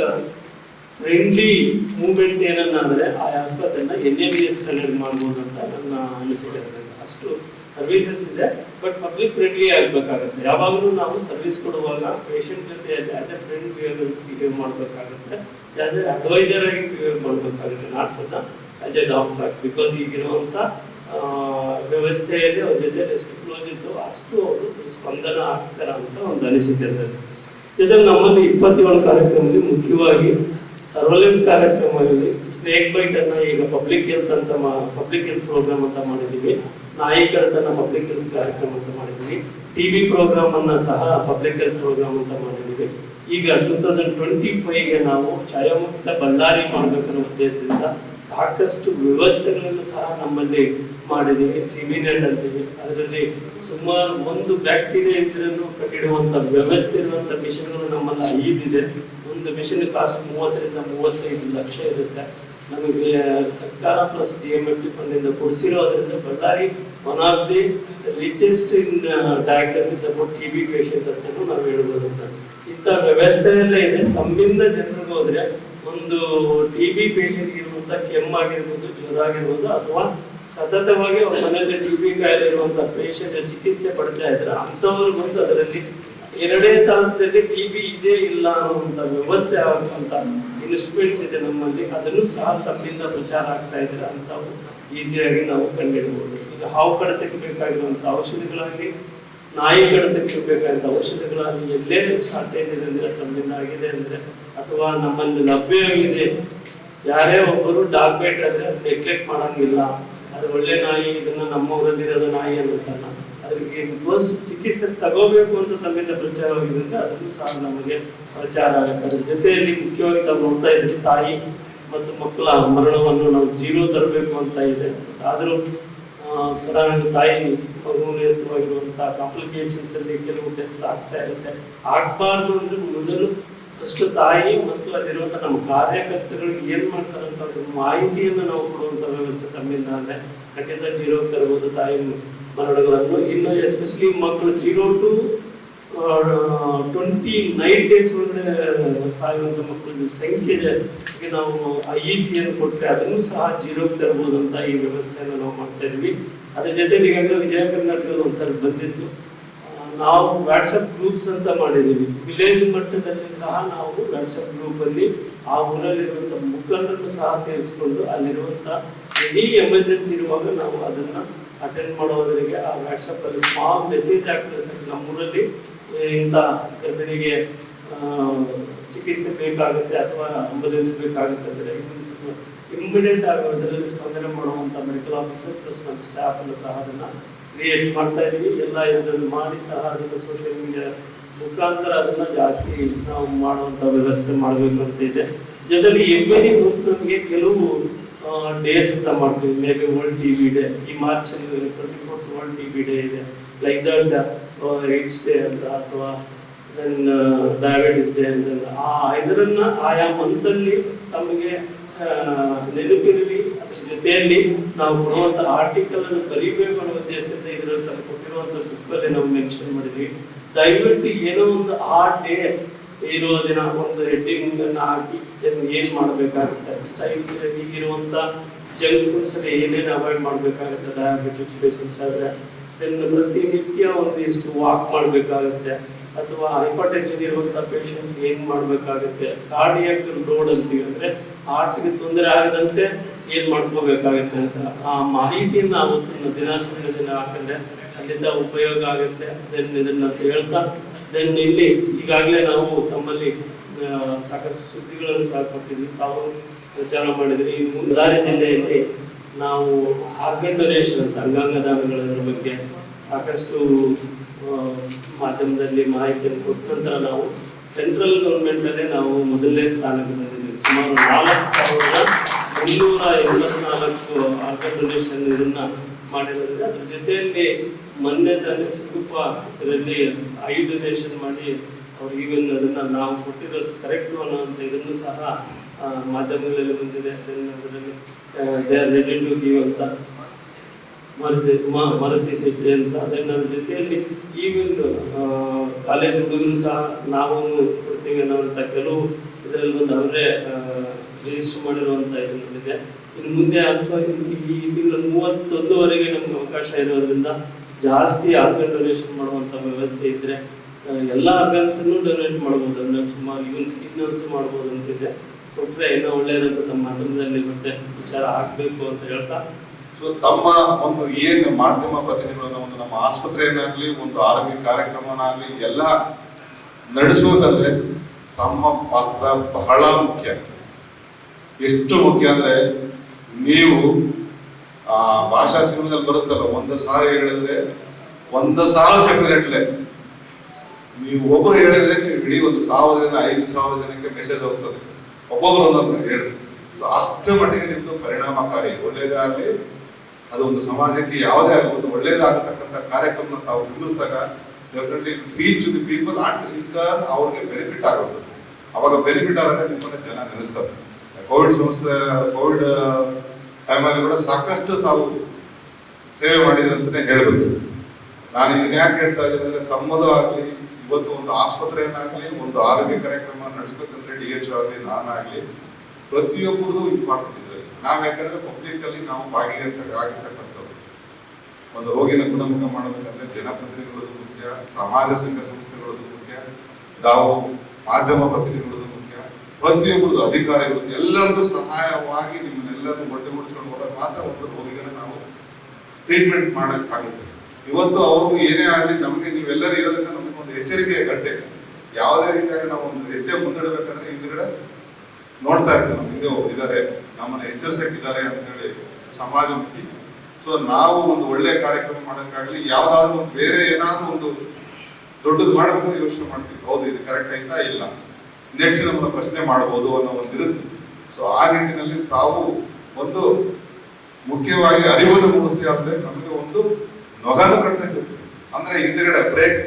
friendly movement ಅಂದರೆ ಆ ಆಸ್ಪತ್ರೆನ N A B S standard ಮಾಡ್ಬೋದು ಅಂತ ನನ್ನ ಅನಿಸಿಕೆ. ಅಷ್ಟು ಸರ್ವಿಸಸ್ ಇದೆ ಬಟ್ ಪಬ್ಲಿಕ್ ಫ್ರೆಂಡ್ಲಿ ಆಗಬೇಕಾಗುತ್ತೆ. ಯಾವಾಗಲೂ ನಾವು ಸರ್ವಿಸ್ ಕೊಡುವಾಗ ಪೇಷಂಟ್ ಜೊತೆ ಆಸ್ ಎ ಫ್ರೆಂಡ್ ಬಿಹೇವ್ ಮಾಡಬೇಕಾಗುತ್ತೆ. ಆಸ್ ಎ ಅಡ್ವೈಸರ್ ಆಗಿ ಬಿಹೇವ್ ಮಾಡಬೇಕಾಗುತ್ತೆ not for as a doctor because ಈಗಿರುವಂಥ ವ್ಯವಸ್ಥೆಯಲ್ಲಿ ಅವ್ರ ಜೊತೆ ಎಷ್ಟು ಕ್ಲೋಸ್ ಇತ್ತು ಅಷ್ಟು ಅವರು ಸ್ಪಂದನ ಆಗ್ತಾರ ಅಂತ ಒಂದು ಅನಿಸಿಕೆ ಜೊತೆಗೆ ನಮ್ಮಲ್ಲಿ ಇಪ್ಪತ್ತೇಳು ಕಾರ್ಯಕ್ರಮದಲ್ಲಿ ಮುಖ್ಯವಾಗಿ ಸರ್ವಲೆನ್ಸ್ ಕಾರ್ಯಕ್ರಮದಲ್ಲಿ ಸ್ನೇಕ್ ಬೈಟ್ ಅನ್ನ ಈಗ ಪಬ್ಲಿಕ್ ಹೆಲ್ತ್ ಅಂತ ಪಬ್ಲಿಕ್ ಹೆಲ್ತ್ ಪ್ರೋಗ್ರಾಮ್ ಅಂತ ಮಾಡಿದೀವಿ ನಾಯಿ ಕಡತನ ಪಬ್ಲಿಕ್ ಹೆಲ್ತ್ ಕಾರ್ಯಕ್ರಮ ಅಂತ ಮಾಡಿದೀವಿ ಟಿವಿ ಪ್ರೋಗ್ರಾಮ್ ಅನ್ನ ಸಹ ಪಬ್ಲಿಕ್ ಹೆಲ್ತ್ ಪ್ರೋಗ್ರಾಮ್ ಅಂತ ಮಾಡಿದೀವಿ ಈಗ ಟೂ ತೌಸಂಡ್ ಟ್ವೆಂಟಿ ಫೈವ್ಗೆ ನಾವು ಛಾಯಾಮುಕ್ತ ಬಳ್ಳಾರಿ ಮಾಡಬೇಕನ್ನೋ ಉದ್ದೇಶದಿಂದ ಸಾಕಷ್ಟು ವ್ಯವಸ್ಥೆಗಳನ್ನು ಸಹ ನಮ್ಮಲ್ಲಿ ಮಾಡಿದ್ದೀವಿ. ಸಿಮಿನೆಟ್ ಅಂತೀವಿ. ಅದರಲ್ಲಿ ಸುಮಾರು ಒಂದು ಬ್ಯಾಕ್ಟೀರಿಯಾ ಇದ್ರೂ ಕಟ್ಟಿಡುವಂಥ ವ್ಯವಸ್ಥೆ ಇರುವಂಥ ಮಿಷನ್ಗಳು ನಮ್ಮಲ್ಲಿ ಐದಿದೆ. ಒಂದು ಮಿಷನ್ ಕಾಸ್ಟ್ ಮೂವತ್ತರಿಂದ ಮೂವತ್ತೈದು ಲಕ್ಷ ಇರುತ್ತೆ. ನಮಗೆ ಸರ್ಕಾರ ಪ್ಲಸ್ ಡಿ ಎಂ ಎಫ್ ಫಂಡಿಂದ ಕೊಡಿಸಿರೋದ್ರಿಂದ Ballari one of the richest in diagnosis about T B patient ಅಂತಲೂ ನಾವು ಹೇಳ್ಬೋದು ಅಂತ. ಇಂಥ ವ್ಯವಸ್ಥೆ ಎಲ್ಲ ಇದೆ. ತಮ್ಮಿಂದ ಜನರಿಗೆ ಹೋದ್ರೆ ಒಂದು ಟಿ ಬಿ ಪೇಷಂಟ್ ಇರುವಂತ ಕೆಮ್ಮಾಗಿರ್ಬೋದು ಜ್ವರ ಆಗಿರ್ಬೋದು, ಅಥವಾ ಸತತವಾಗಿ ಅವ್ರ ಮನೆಯಲ್ಲಿ ಟಿ ಬಿ ಕಾಯಿಲೆ ಇರುವಂಥ ಪೇಷಂಟ್ ಚಿಕಿತ್ಸೆ ಪಡ್ತಾ ಇದ್ರೆ ಅಂಥವ್ರಿಗೊಂದು ಅದರಲ್ಲಿ ಎರಡೇ ತಾಸದಲ್ಲಿ ಟಿ ಬಿ ಇದೆ ಇಲ್ಲ ಅನ್ನುವಂಥ ವ್ಯವಸ್ಥೆ ಆಗುವಂತ ಇನ್ಸ್ಟ್ರೂಮೆಂಟ್ಸ್ ಇದೆ ನಮ್ಮಲ್ಲಿ. ಅದನ್ನು ಸಹ ತಮ್ಮಿಂದ ಪ್ರಚಾರ ಆಗ್ತಾ ಇದ್ರೆ ಅಂಥವು ಈಸಿಯಾಗಿ ನಾವು ಕಂಡುಹಿಡಬಹುದು ಈಗ ಹಾವು ಕಡತಕ್ಕೆ ಬೇಕಾಗಿರುವಂಥ ಔಷಧಿಗಳಾಗಲಿ, ನಾಯಿ ಕಡತಕ್ಕೆ ಬೇಕಾದಂಥ ಔಷಧಿಗಳಾಗಲಿ, ಎಲ್ಲೇ ಶಾರ್ಟೇಜ್ ಇದೆ ಅಂದರೆ ತಮ್ಮಿಂದ ಆಗಿದೆ ಅಂದರೆ ಅಥವಾ ನಮ್ಮಲ್ಲಿ ಲಭ್ಯವಾಗಿದೆ ಯಾರೇ ಒಬ್ಬರು ಡಾಗ್ ಬೈಟ್ ಆದ್ರೆ ಅದು ನೆಗ್ಲೆಕ್ಟ್ ಮಾಡಂಗಿಲ್ಲ. ಅದು ಒಳ್ಳೆ ನಾಯಿ, ಇದನ್ನ ನಮ್ಮ ಊರಲ್ಲಿರೋದು ನಾಯಿ ಅನ್ನೋದನ್ನ ಅದಕ್ಕೆ ಡೋಸ್ ಚಿಕಿತ್ಸೆ ತಗೋಬೇಕು ಅಂತ ತಮ್ಮಿಂದ ಪ್ರಚಾರವಾಗಿದ್ದರಿಂದ ಅದನ್ನು ಸಹ ನಮಗೆ ಪ್ರಚಾರ ಆಗುತ್ತೆ ಜೊತೆಯಲ್ಲಿ ಮುಖ್ಯವಾಗಿ ತಾವು ನೋಡ್ತಾ ಇದ್ರೆ ತಾಯಿ ಮತ್ತು ಮಕ್ಕಳ ಮರಣವನ್ನು ನಾವು ಜೀವ ತರಬೇಕು ಅಂತ ಇದೆ. ಆದರೂ ಸಡನ್ ತಾಯಿ ಮಗುವಿನವಾಗಿರುವಂತಹ ಕಾಂಪ್ಲಿಕೇಶನ್ಸ್ ಅಲ್ಲಿ ಕೆಲವು ಕೆಲಸ ಆಗ್ತಾ ಇರುತ್ತೆ. ಆಗ್ಬಾರ್ದು ಅಂದ್ರೆ ಮೊದಲು ಫಸ್ಟ್ ತಾಯಿ ಮತ್ತು ಅಲ್ಲಿರುವಂತಹ ನಮ್ಮ ಕಾರ್ಯಕರ್ತರಿಗೆ ಏನ್ ಮಾಡ್ತಾರಂತ ಮಾಹಿತಿಯನ್ನು ನಾವು ಕೊಡುವಂತ ವ್ಯವಸ್ಥೆ ತಮ್ಮಿಂದ ಅಂದ್ರೆ ಖಂಡಿತ ಜೀರೋ ತರಬಹುದು ತಾಯಿ ಮರಣಗಳನ್ನು ಇನ್ನು ಎಸ್ಪೆಷಲಿ ಮಕ್ಕಳು zero to twenty nine days ಒಳಗಡೆ ಸಾಯುವಂತ ಮಕ್ಕಳ ಸಂಖ್ಯೆ ಗೆ ನಾವು ಐ ಇ ಸಿ ಅನ್ನು ಕೊಟ್ಟರೆ ಅದನ್ನು ಸಹ ಜೀರೋಗೆ ತರಬಹುದು ಅಂತ ಈ ವ್ಯವಸ್ಥೆಯನ್ನು ನಾವು ಮಾಡ್ತಾ ಇದ್ವಿ ಅದ್ರ ಜೊತೆಲಿ ಈಗಾಗಲೇ ವಿಜಯ ಕರ್ನಾಟಕದಲ್ಲಿ ಒಂದ್ಸಲ ಬಂದಿತ್ತು. ನಾವು ವಾಟ್ಸಪ್ ಗ್ರೂಪ್ಸ್ ಅಂತ ಮಾಡಿದ್ದೀವಿ. ವಿಲೇಜ್ ಮಟ್ಟದಲ್ಲಿ ಸಹ ನಾವು ವಾಟ್ಸಪ್ ಗ್ರೂಪ್ ಅಲ್ಲಿ ಆ ಊರಲ್ಲಿರುವಂಥ ಮುಖಂಡರನ್ನು ಸಹ ಸೇರಿಸಿಕೊಂಡು ಅಲ್ಲಿರುವಂಥ ಎನಿ ಎಮರ್ಜೆನ್ಸಿ ಇರುವಾಗ ನಾವು ಅದನ್ನ ಅಟೆಂಡ್ ಮಾಡೋದರಿಗೆ ಆ ವಾಟ್ಸಪ್ ಅಲ್ಲಿ ಸ್ಮಾಲ್ ಮೆಸೇಜ್ ಆಗ್ತದೆ ಸರ್ ನಮ್ಮೂರಲ್ಲಿ ಇಂಥ ಗರ್ಭಿಣಿಗೆ ಚಿಕಿತ್ಸೆ ಬೇಕಾಗುತ್ತೆ ಅಥವಾ ಆಂಬುಲೆನ್ಸ್ ಬೇಕಾಗುತ್ತೆ ಅಂದರೆ ಇಮಿಡಿಯೇಟ್ ಆಗಿ ಅದರಲ್ಲಿ ಸ್ಪಂದನೆ ಮಾಡುವಂಥ ಮೆಡಿಕಲ್ ಆಫೀಸರ್ ಪ್ಲಸ್ ನಮ್ಮ ಸ್ಟಾಫ್ ಸಹ ಅದನ್ನು ಕ್ರಿಯೇಟ್ ಮಾಡ್ತಾ ಇದೀವಿ. ಎಲ್ಲ ಇದನ್ನು ಮಾಡಿ ಸಹ ಅದನ್ನು ಸೋಷಿಯಲ್ ಮೀಡಿಯಾ ಮುಖಾಂತರ ಅದನ್ನ ಜಾಸ್ತಿ ನಾವು ಮಾಡುವಂಥ ವ್ಯವಸ್ಥೆ ಮಾಡಬೇಕು ಅಂತ ಇದೆ. ಜೊತೆಗೆ ಎವ್ರಿ ಗ್ರೂಪ್ ನಮಗೆ ಕೆಲವು ಡೇಸ್ ಅಂತ ಮಾಡ್ತೀವಿ? Maybe world T B day ಈ March twenty fourth world T B day ಇದೆ. ಲೈಕ್ ದಟ್ ಏಡ್ಸ್ ಡೇ ಅಂತ ಅಥವಾ ದೆನ್ ಡಯಾಬಿಟಿಸ್ ಡೇ ಅಂತ ಆ ಇದರನ್ನ ಆಯಾ ಮಂತಲ್ಲಿ ತಮಗೆ ನೆನಪಿರಲಿ, ಅದ್ರ ಜೊತೆಯಲ್ಲಿ ನಾವು ಕೊಡುವಂತ ಆರ್ಟಿಕಲ್ ಅನ್ನು ಬರೀಬೇಕು ಅನ್ನೋ ಉದ್ದೇಶದಿಂದ ಇದರಲ್ಲಿ ತಂದು ಕೊಟ್ಟಿರುವಂತ ಬುಕ್ಕಲ್ಲಿ ನಾವು ಮೆನ್ಷನ್ ಮಾಡಿದ್ವಿ. ದಯವಿಟ್ಟು ಏನೋ ಒಂದು ಆ ಡೇ ಇರುವ ದಿನ ಒಂದು ಹೆಡ್ಡಿಂಗ್ ಅನ್ನು ಹಾಕಿ ಇದನ್ನು ಏನು ಮಾಡಬೇಕಾಗುತ್ತೆ? ಸ್ಟೈಲ್ ಈಗಿರುವಂಥ ಜಂಕ್ ಫುಡ್ಸ್ ಅಲ್ಲಿ ಏನೇನು ಅವಾಯ್ಡ್ ಮಾಡ್ಬೇಕಾಗುತ್ತೆ? ಡಯಾಬಿಟಿಸ್ ಪೇಷಂಟ್ಸ್ ಆದರೆ ದೆನ್ ಪ್ರತಿನಿತ್ಯ ಒಂದಿಷ್ಟು ವಾಕ್ ಮಾಡಬೇಕಾಗುತ್ತೆ. ಅಥವಾ ಹೈಪರ್ಟೆನ್ಷನ್ ಇರುವಂಥ ಪೇಷಂಟ್ಸ್ ಏನು ಮಾಡಬೇಕಾಗುತ್ತೆ? ಕಾರ್ಡಿಯಾಕ್ ಲೋಡ್ ಅಂತೀವಿ ಅಂದರೆ ಹಾರ್ಟ್ಗೆ ತೊಂದರೆ ಆಗದಂತೆ ಏನು ಮಾಡ್ಕೋಬೇಕಾಗುತ್ತೆ ಅಂತ. ಆ ಮಾಹಿತಿಯನ್ನ ಅವತ್ತಿನ ದಿನಾಚರಣೆ ದಿನ ಹಾಕಿದ್ರೆ ಖಂಡಿತ ಉಪಯೋಗ ಆಗುತ್ತೆ. ದೆನ್ ಇದನ್ನ ಹೇಳ್ತಾ ದೆನ್ ಇಲ್ಲಿ ಈಗಾಗಲೇ ನಾವು ತಮ್ಮಲ್ಲಿ ಸಾಕಷ್ಟು ಸುದ್ದಿಗಳನ್ನು ಸಹ ಕೊಟ್ಟಿದ್ವಿ. ತಾವು ಪ್ರಚಾರ ಮಾಡಿದ್ರಿ. ಈ ಮುಂದಾರಿ ಜಿಲ್ಲೆಯಲ್ಲಿ ನಾವು ಆರ್ಗನ್ ಡೊನೇಷನ್ ಅಂತ ಅಂಗಾಂಗ ದಾನಗಳ ಬಗ್ಗೆ ಸಾಕಷ್ಟು ಮಾಧ್ಯಮದಲ್ಲಿ ಮಾಹಿತಿಯನ್ನು ಕೊಟ್ಟ ನಾವು ಸೆಂಟ್ರಲ್ ಗೌರ್ಮೆಂಟಲ್ಲೇ ನಾವು ಮೊದಲನೇ ಸ್ಥಾನಕ್ಕೆ ಬಂದಿದ್ದೀವಿ. ಸುಮಾರು ನಾಲ್ಕು ಸಾವಿರದ ಮುನ್ನೂರ ಎಂಬತ್ನಾಲ್ಕು ಆರ್ಗನ್ ಡೊನೇಷನ್ ಇದನ್ನ ಮಾಡಿರೋದ್ರಿಂದ ಅದ್ರ ಜೊತೆಯಲ್ಲಿ ಮೊನ್ನೆ ತಾನೇ ಸಿಗುಪ್ಪ ಇದರಲ್ಲಿ ಐ ಡೊನೇಷನ್ ಮಾಡಿ ಅವ್ರು ಈವನ್ ಅದನ್ನ ನಾವು ಕೊಟ್ಟಿರೋದು ಕರೆಕ್ಟ್ ಅನ್ನೋಂಥ ಇದನ್ನು ಸಹ ಮಾಧ್ಯಮಗಳಲ್ಲಿ ಬಂದಿದೆ. ಅದರಲ್ಲಿ ದೇ ಆರ್ ರೆಜೆಂಟ್ ಅಂತ ಮಾರುತಿ ಮಾರುತಿ ಸೆಟ್ಟಿ ಅಂತ. ಅದನ್ನ ಜೊತೆಯಲ್ಲಿ ಈವನ್ ಕಾಲೇಜ್ ಹುಡುಗರು ಸಹ ನಾವು ಕೊಡ್ತೀವಿ ಅನ್ನೋವಂಥ ಕೆಲವು ಇದರಲ್ಲಿ ಒಂದು ಅವರೇ ರಿಜಿಸ್ಟರ್ ಮಾಡಿರುವಂಥ ಇದೆ. ಇನ್ನು ಮುಂದೆ ಅನ್ಸೋ ಈ ತಿಂಗಳ ಮೂವತ್ತೊಂದುವರೆಗೆ ನಮ್ಗೆ ಅವಕಾಶ ಇರೋದ್ರಿಂದ ಜಾಸ್ತಿ ಆರ್ಗನ್ ಡೊನೇಷನ್ ಮಾಡುವಂಥ ವ್ಯವಸ್ಥೆ ಇದ್ರೆ ಆ, ಎಲ್ಲ ಆರ್ಗನ್ಸ್ ಅನ್ನು ಡೊನೇಟ್ ಮಾಡಬಹುದು ಅಂದ್ರೆ ಸುಮಾರು ಇವನ್ ಮಾಡಬಹುದು ಮಾಡ್ಬೋದು ಅಂತಿದೆ. ಕೊಟ್ರೆ ಇನ್ನೂ ಒಳ್ಳೆಯದಂತ ತಮ್ಮ ಮಾಧ್ಯಮದಲ್ಲಿ ಮತ್ತೆ ವಿಚಾರ ಆಗ್ಬೇಕು ಅಂತ ಹೇಳ್ತಾ. ಸೊ ತಮ್ಮ ಒಂದು ಏನು ಮಾಧ್ಯಮ ಪ್ರತಿನಿಧಿಗಳನ್ನ ಒಂದು ನಮ್ಮ ಆಸ್ಪತ್ರೆಯನ್ನಾಗ್ಲಿ ಒಂದು ಆರೋಗ್ಯ ಕಾರ್ಯಕ್ರಮನಾಗ್ಲಿ ಎಲ್ಲ ನಡೆಸಬೇಕಂದ್ರೆ ತಮ್ಮ ಪಾತ್ರ ಬಹಳ ಮುಖ್ಯ. ಎಷ್ಟು ಮುಖ್ಯ ಅಂದ್ರೆ ನೀವು ಆ ಭಾಷಾ ಸಿನಿಮಾದಲ್ಲಿ ಬರುತ್ತಲ್ಲ, ಒಂದು ಸಾವಿರ ಹೇಳಿದ್ರೆ, ಒಂದು ಸಾಲ ಚಪ್ಪಿರಟ್ಲೆ ನೀವು ಒಬ್ಬರು ಹೇಳಿದ್ರೆ ನೀವು ಇಡೀ ಒಂದು ಸಾವಿರ ಜನ ಐದು ಸಾವಿರ ಜನಕ್ಕೆ ಮೆಸೇಜ್ ಹೋಗ್ತದೆ. ಒಬ್ಬೊಬ್ರು ಒಂದೊಂದು ಹೇಳಿದ್ರೆ. ಸೊ ಅಷ್ಟು ಮಟ್ಟಿಗೆ ನಿಮ್ದು ಪರಿಣಾಮಕಾರಿ, ಒಳ್ಳೇದಾಗಲಿ, ಅದು ಒಂದು ಸಮಾಜಕ್ಕೆ ಯಾವುದೇ ಆಗ್ಬೋದು, ಒಳ್ಳೇದಾಗತಕ್ಕಂಥ ಕಾರ್ಯಕ್ರಮ ತಾವು ನಿಲ್ಲಿಸಿದಾಗ definitely reach the people and in turn ಅವ್ರಿಗೆ ಬೆನಿಫಿಟ್ ಆಗುತ್ತೆ. ಅವಾಗ ಬೆನಿಫಿಟ್ ಆದಾಗ ನಿಮ್ಮನ್ನ ಜನ ನೆನೆಸ್ತಾರೆ. ಕೋವಿಡ್ ಸಂಸ್ಥೆ, ಕೋವಿಡ್ ಟೈಮಲ್ಲಿ ಕೂಡ ಸಾಕಷ್ಟು ಸಾವು ಸೇವೆ ಮಾಡಿದ್ರೆ ಅಂತಲೇ ಹೇಳಬೇಕು ನಾನು ಇದನ್ನ ಯಾಕೆ ಹೇಳ್ತಾ ಇದ್ದೀನಿ ಅಂದರೆ ತಮ್ಮದು ಆಗಲಿ, ಇವತ್ತು ಒಂದು ಆಸ್ಪತ್ರೆಯನ್ನಾಗಲಿ, ಒಂದು ಆರೋಗ್ಯ ಕಾರ್ಯಕ್ರಮ ನಡೆಸ್ಬೇಕಂದ್ರೆ ಡಿ ಎಚ್ ಆಗಲಿ, ನಾನಾಗಲಿ, ಪ್ರತಿಯೊಬ್ಬರದು ಇಂಪಾರ್ಟೆಂಟ್ ಇದೆ ನಾವು ಯಾಕಂದ್ರೆ ಪಬ್ಲಿಕಲ್ಲಿ ನಾವು ಭಾಗಿಯಂತ ಆಗಿರ್ತಕ್ಕಂಥವ್ರು. ಒಂದು ರೋಗಿನ ಗುಣಮುಖ ಮಾಡಬೇಕಂದ್ರೆ ಜನಪ್ರತಿನಿಧಿಗಳದ್ದು ಮುಖ್ಯ, ಸಮಾಜ ಸಂಘ ಸಂಸ್ಥೆಗಳದ್ದು ಮುಖ್ಯ ನಾವು ಮಾಧ್ಯಮ ಪ್ರತಿನಿಧಿಗಳದ್ದು ಮುಖ್ಯ, ಪ್ರತಿಯೊಬ್ಬರದು ಅಧಿಕಾರಿಗಳು ಎಲ್ಲರದ್ದು ಸಹಾಯವಾಗಿ ನಿಮ್ಮನ್ನೆಲ್ಲರನ್ನು ಮುಡಿಸ್ಕೊಂಡು ಹೋದಾಗ ಮಾತ್ರ ಒಂದು ರೋಗಿಗೆ ನಾವು ಟ್ರೀಟ್ಮೆಂಟ್ ಮಾಡಕ್ಕಾಗುತ್ತೆ. ಇವತ್ತು ಅವರು ಏನೇ ಆಗಲಿ ನಮಗೆ ನೀವೆಲ್ಲರೂ ಇರೋದಕ್ಕೆ ನಮಗೆ ಒಂದು ಎಚ್ಚರಿಕೆಯ ಗಂಟೆ. ಯಾವುದೇ ರೀತಿಯಾಗಿ ನಾವು ಒಂದು ಹೆಜ್ಜೆ ಮುಂದಿಡಬೇಕಂದ್ರೆ ಹಿಂದ್ಗಡೆ ನೋಡ್ತಾ ಇರ್ತೇವೆ ನಮ್ಮ ಹಿಂದೆ ಇದ್ದಾರೆ, ನಮ್ಮನ್ನು ಎಚ್ಚರಿಸಕ್ಕಿದ್ದಾರೆ ಅಂತ ಹೇಳಿ ಸಮಾಜಮುಖಿ. ಸೊ ನಾವು ಒಂದು ಒಳ್ಳೆ ಕಾರ್ಯಕ್ರಮ ಮಾಡೋಕ್ಕಾಗಲಿ ಯಾವುದಾದ್ರೂ ಒಂದು ಬೇರೆ ಏನಾದರೂ ಒಂದು ದೊಡ್ಡದು ಮಾಡಬೇಕಂದ್ರೆ ಯೋಚನೆ ಮಾಡ್ತೀವಿ. ಹೌದು, ಇದು ಕರೆಕ್ಟ್ ಆಯ್ತಾ? ಇಲ್ಲ. ನೆಕ್ಸ್ಟ್ ನಮ್ಮನ್ನು ಪ್ರಶ್ನೆ ಮಾಡ್ಬೋದು ಅನ್ನೋ ಒಂದು ಇರುತ್ತೆ. ಸೊ ಆ ನಿಟ್ಟಿನಲ್ಲಿ ತಾವು ಒಂದು ಮುಖ್ಯವಾಗಿ ಅರಿವನ್ನು ಮೂಡಿಸಿ ಅಂದ್ರೆ ನಮಗೆ ಒಂದು ನೊಗನು ಕಟ್ಟಬೇಕು ಅಂದ್ರೆ ಹಿಂದ್ಗಡೆ ಬ್ರೇಕ್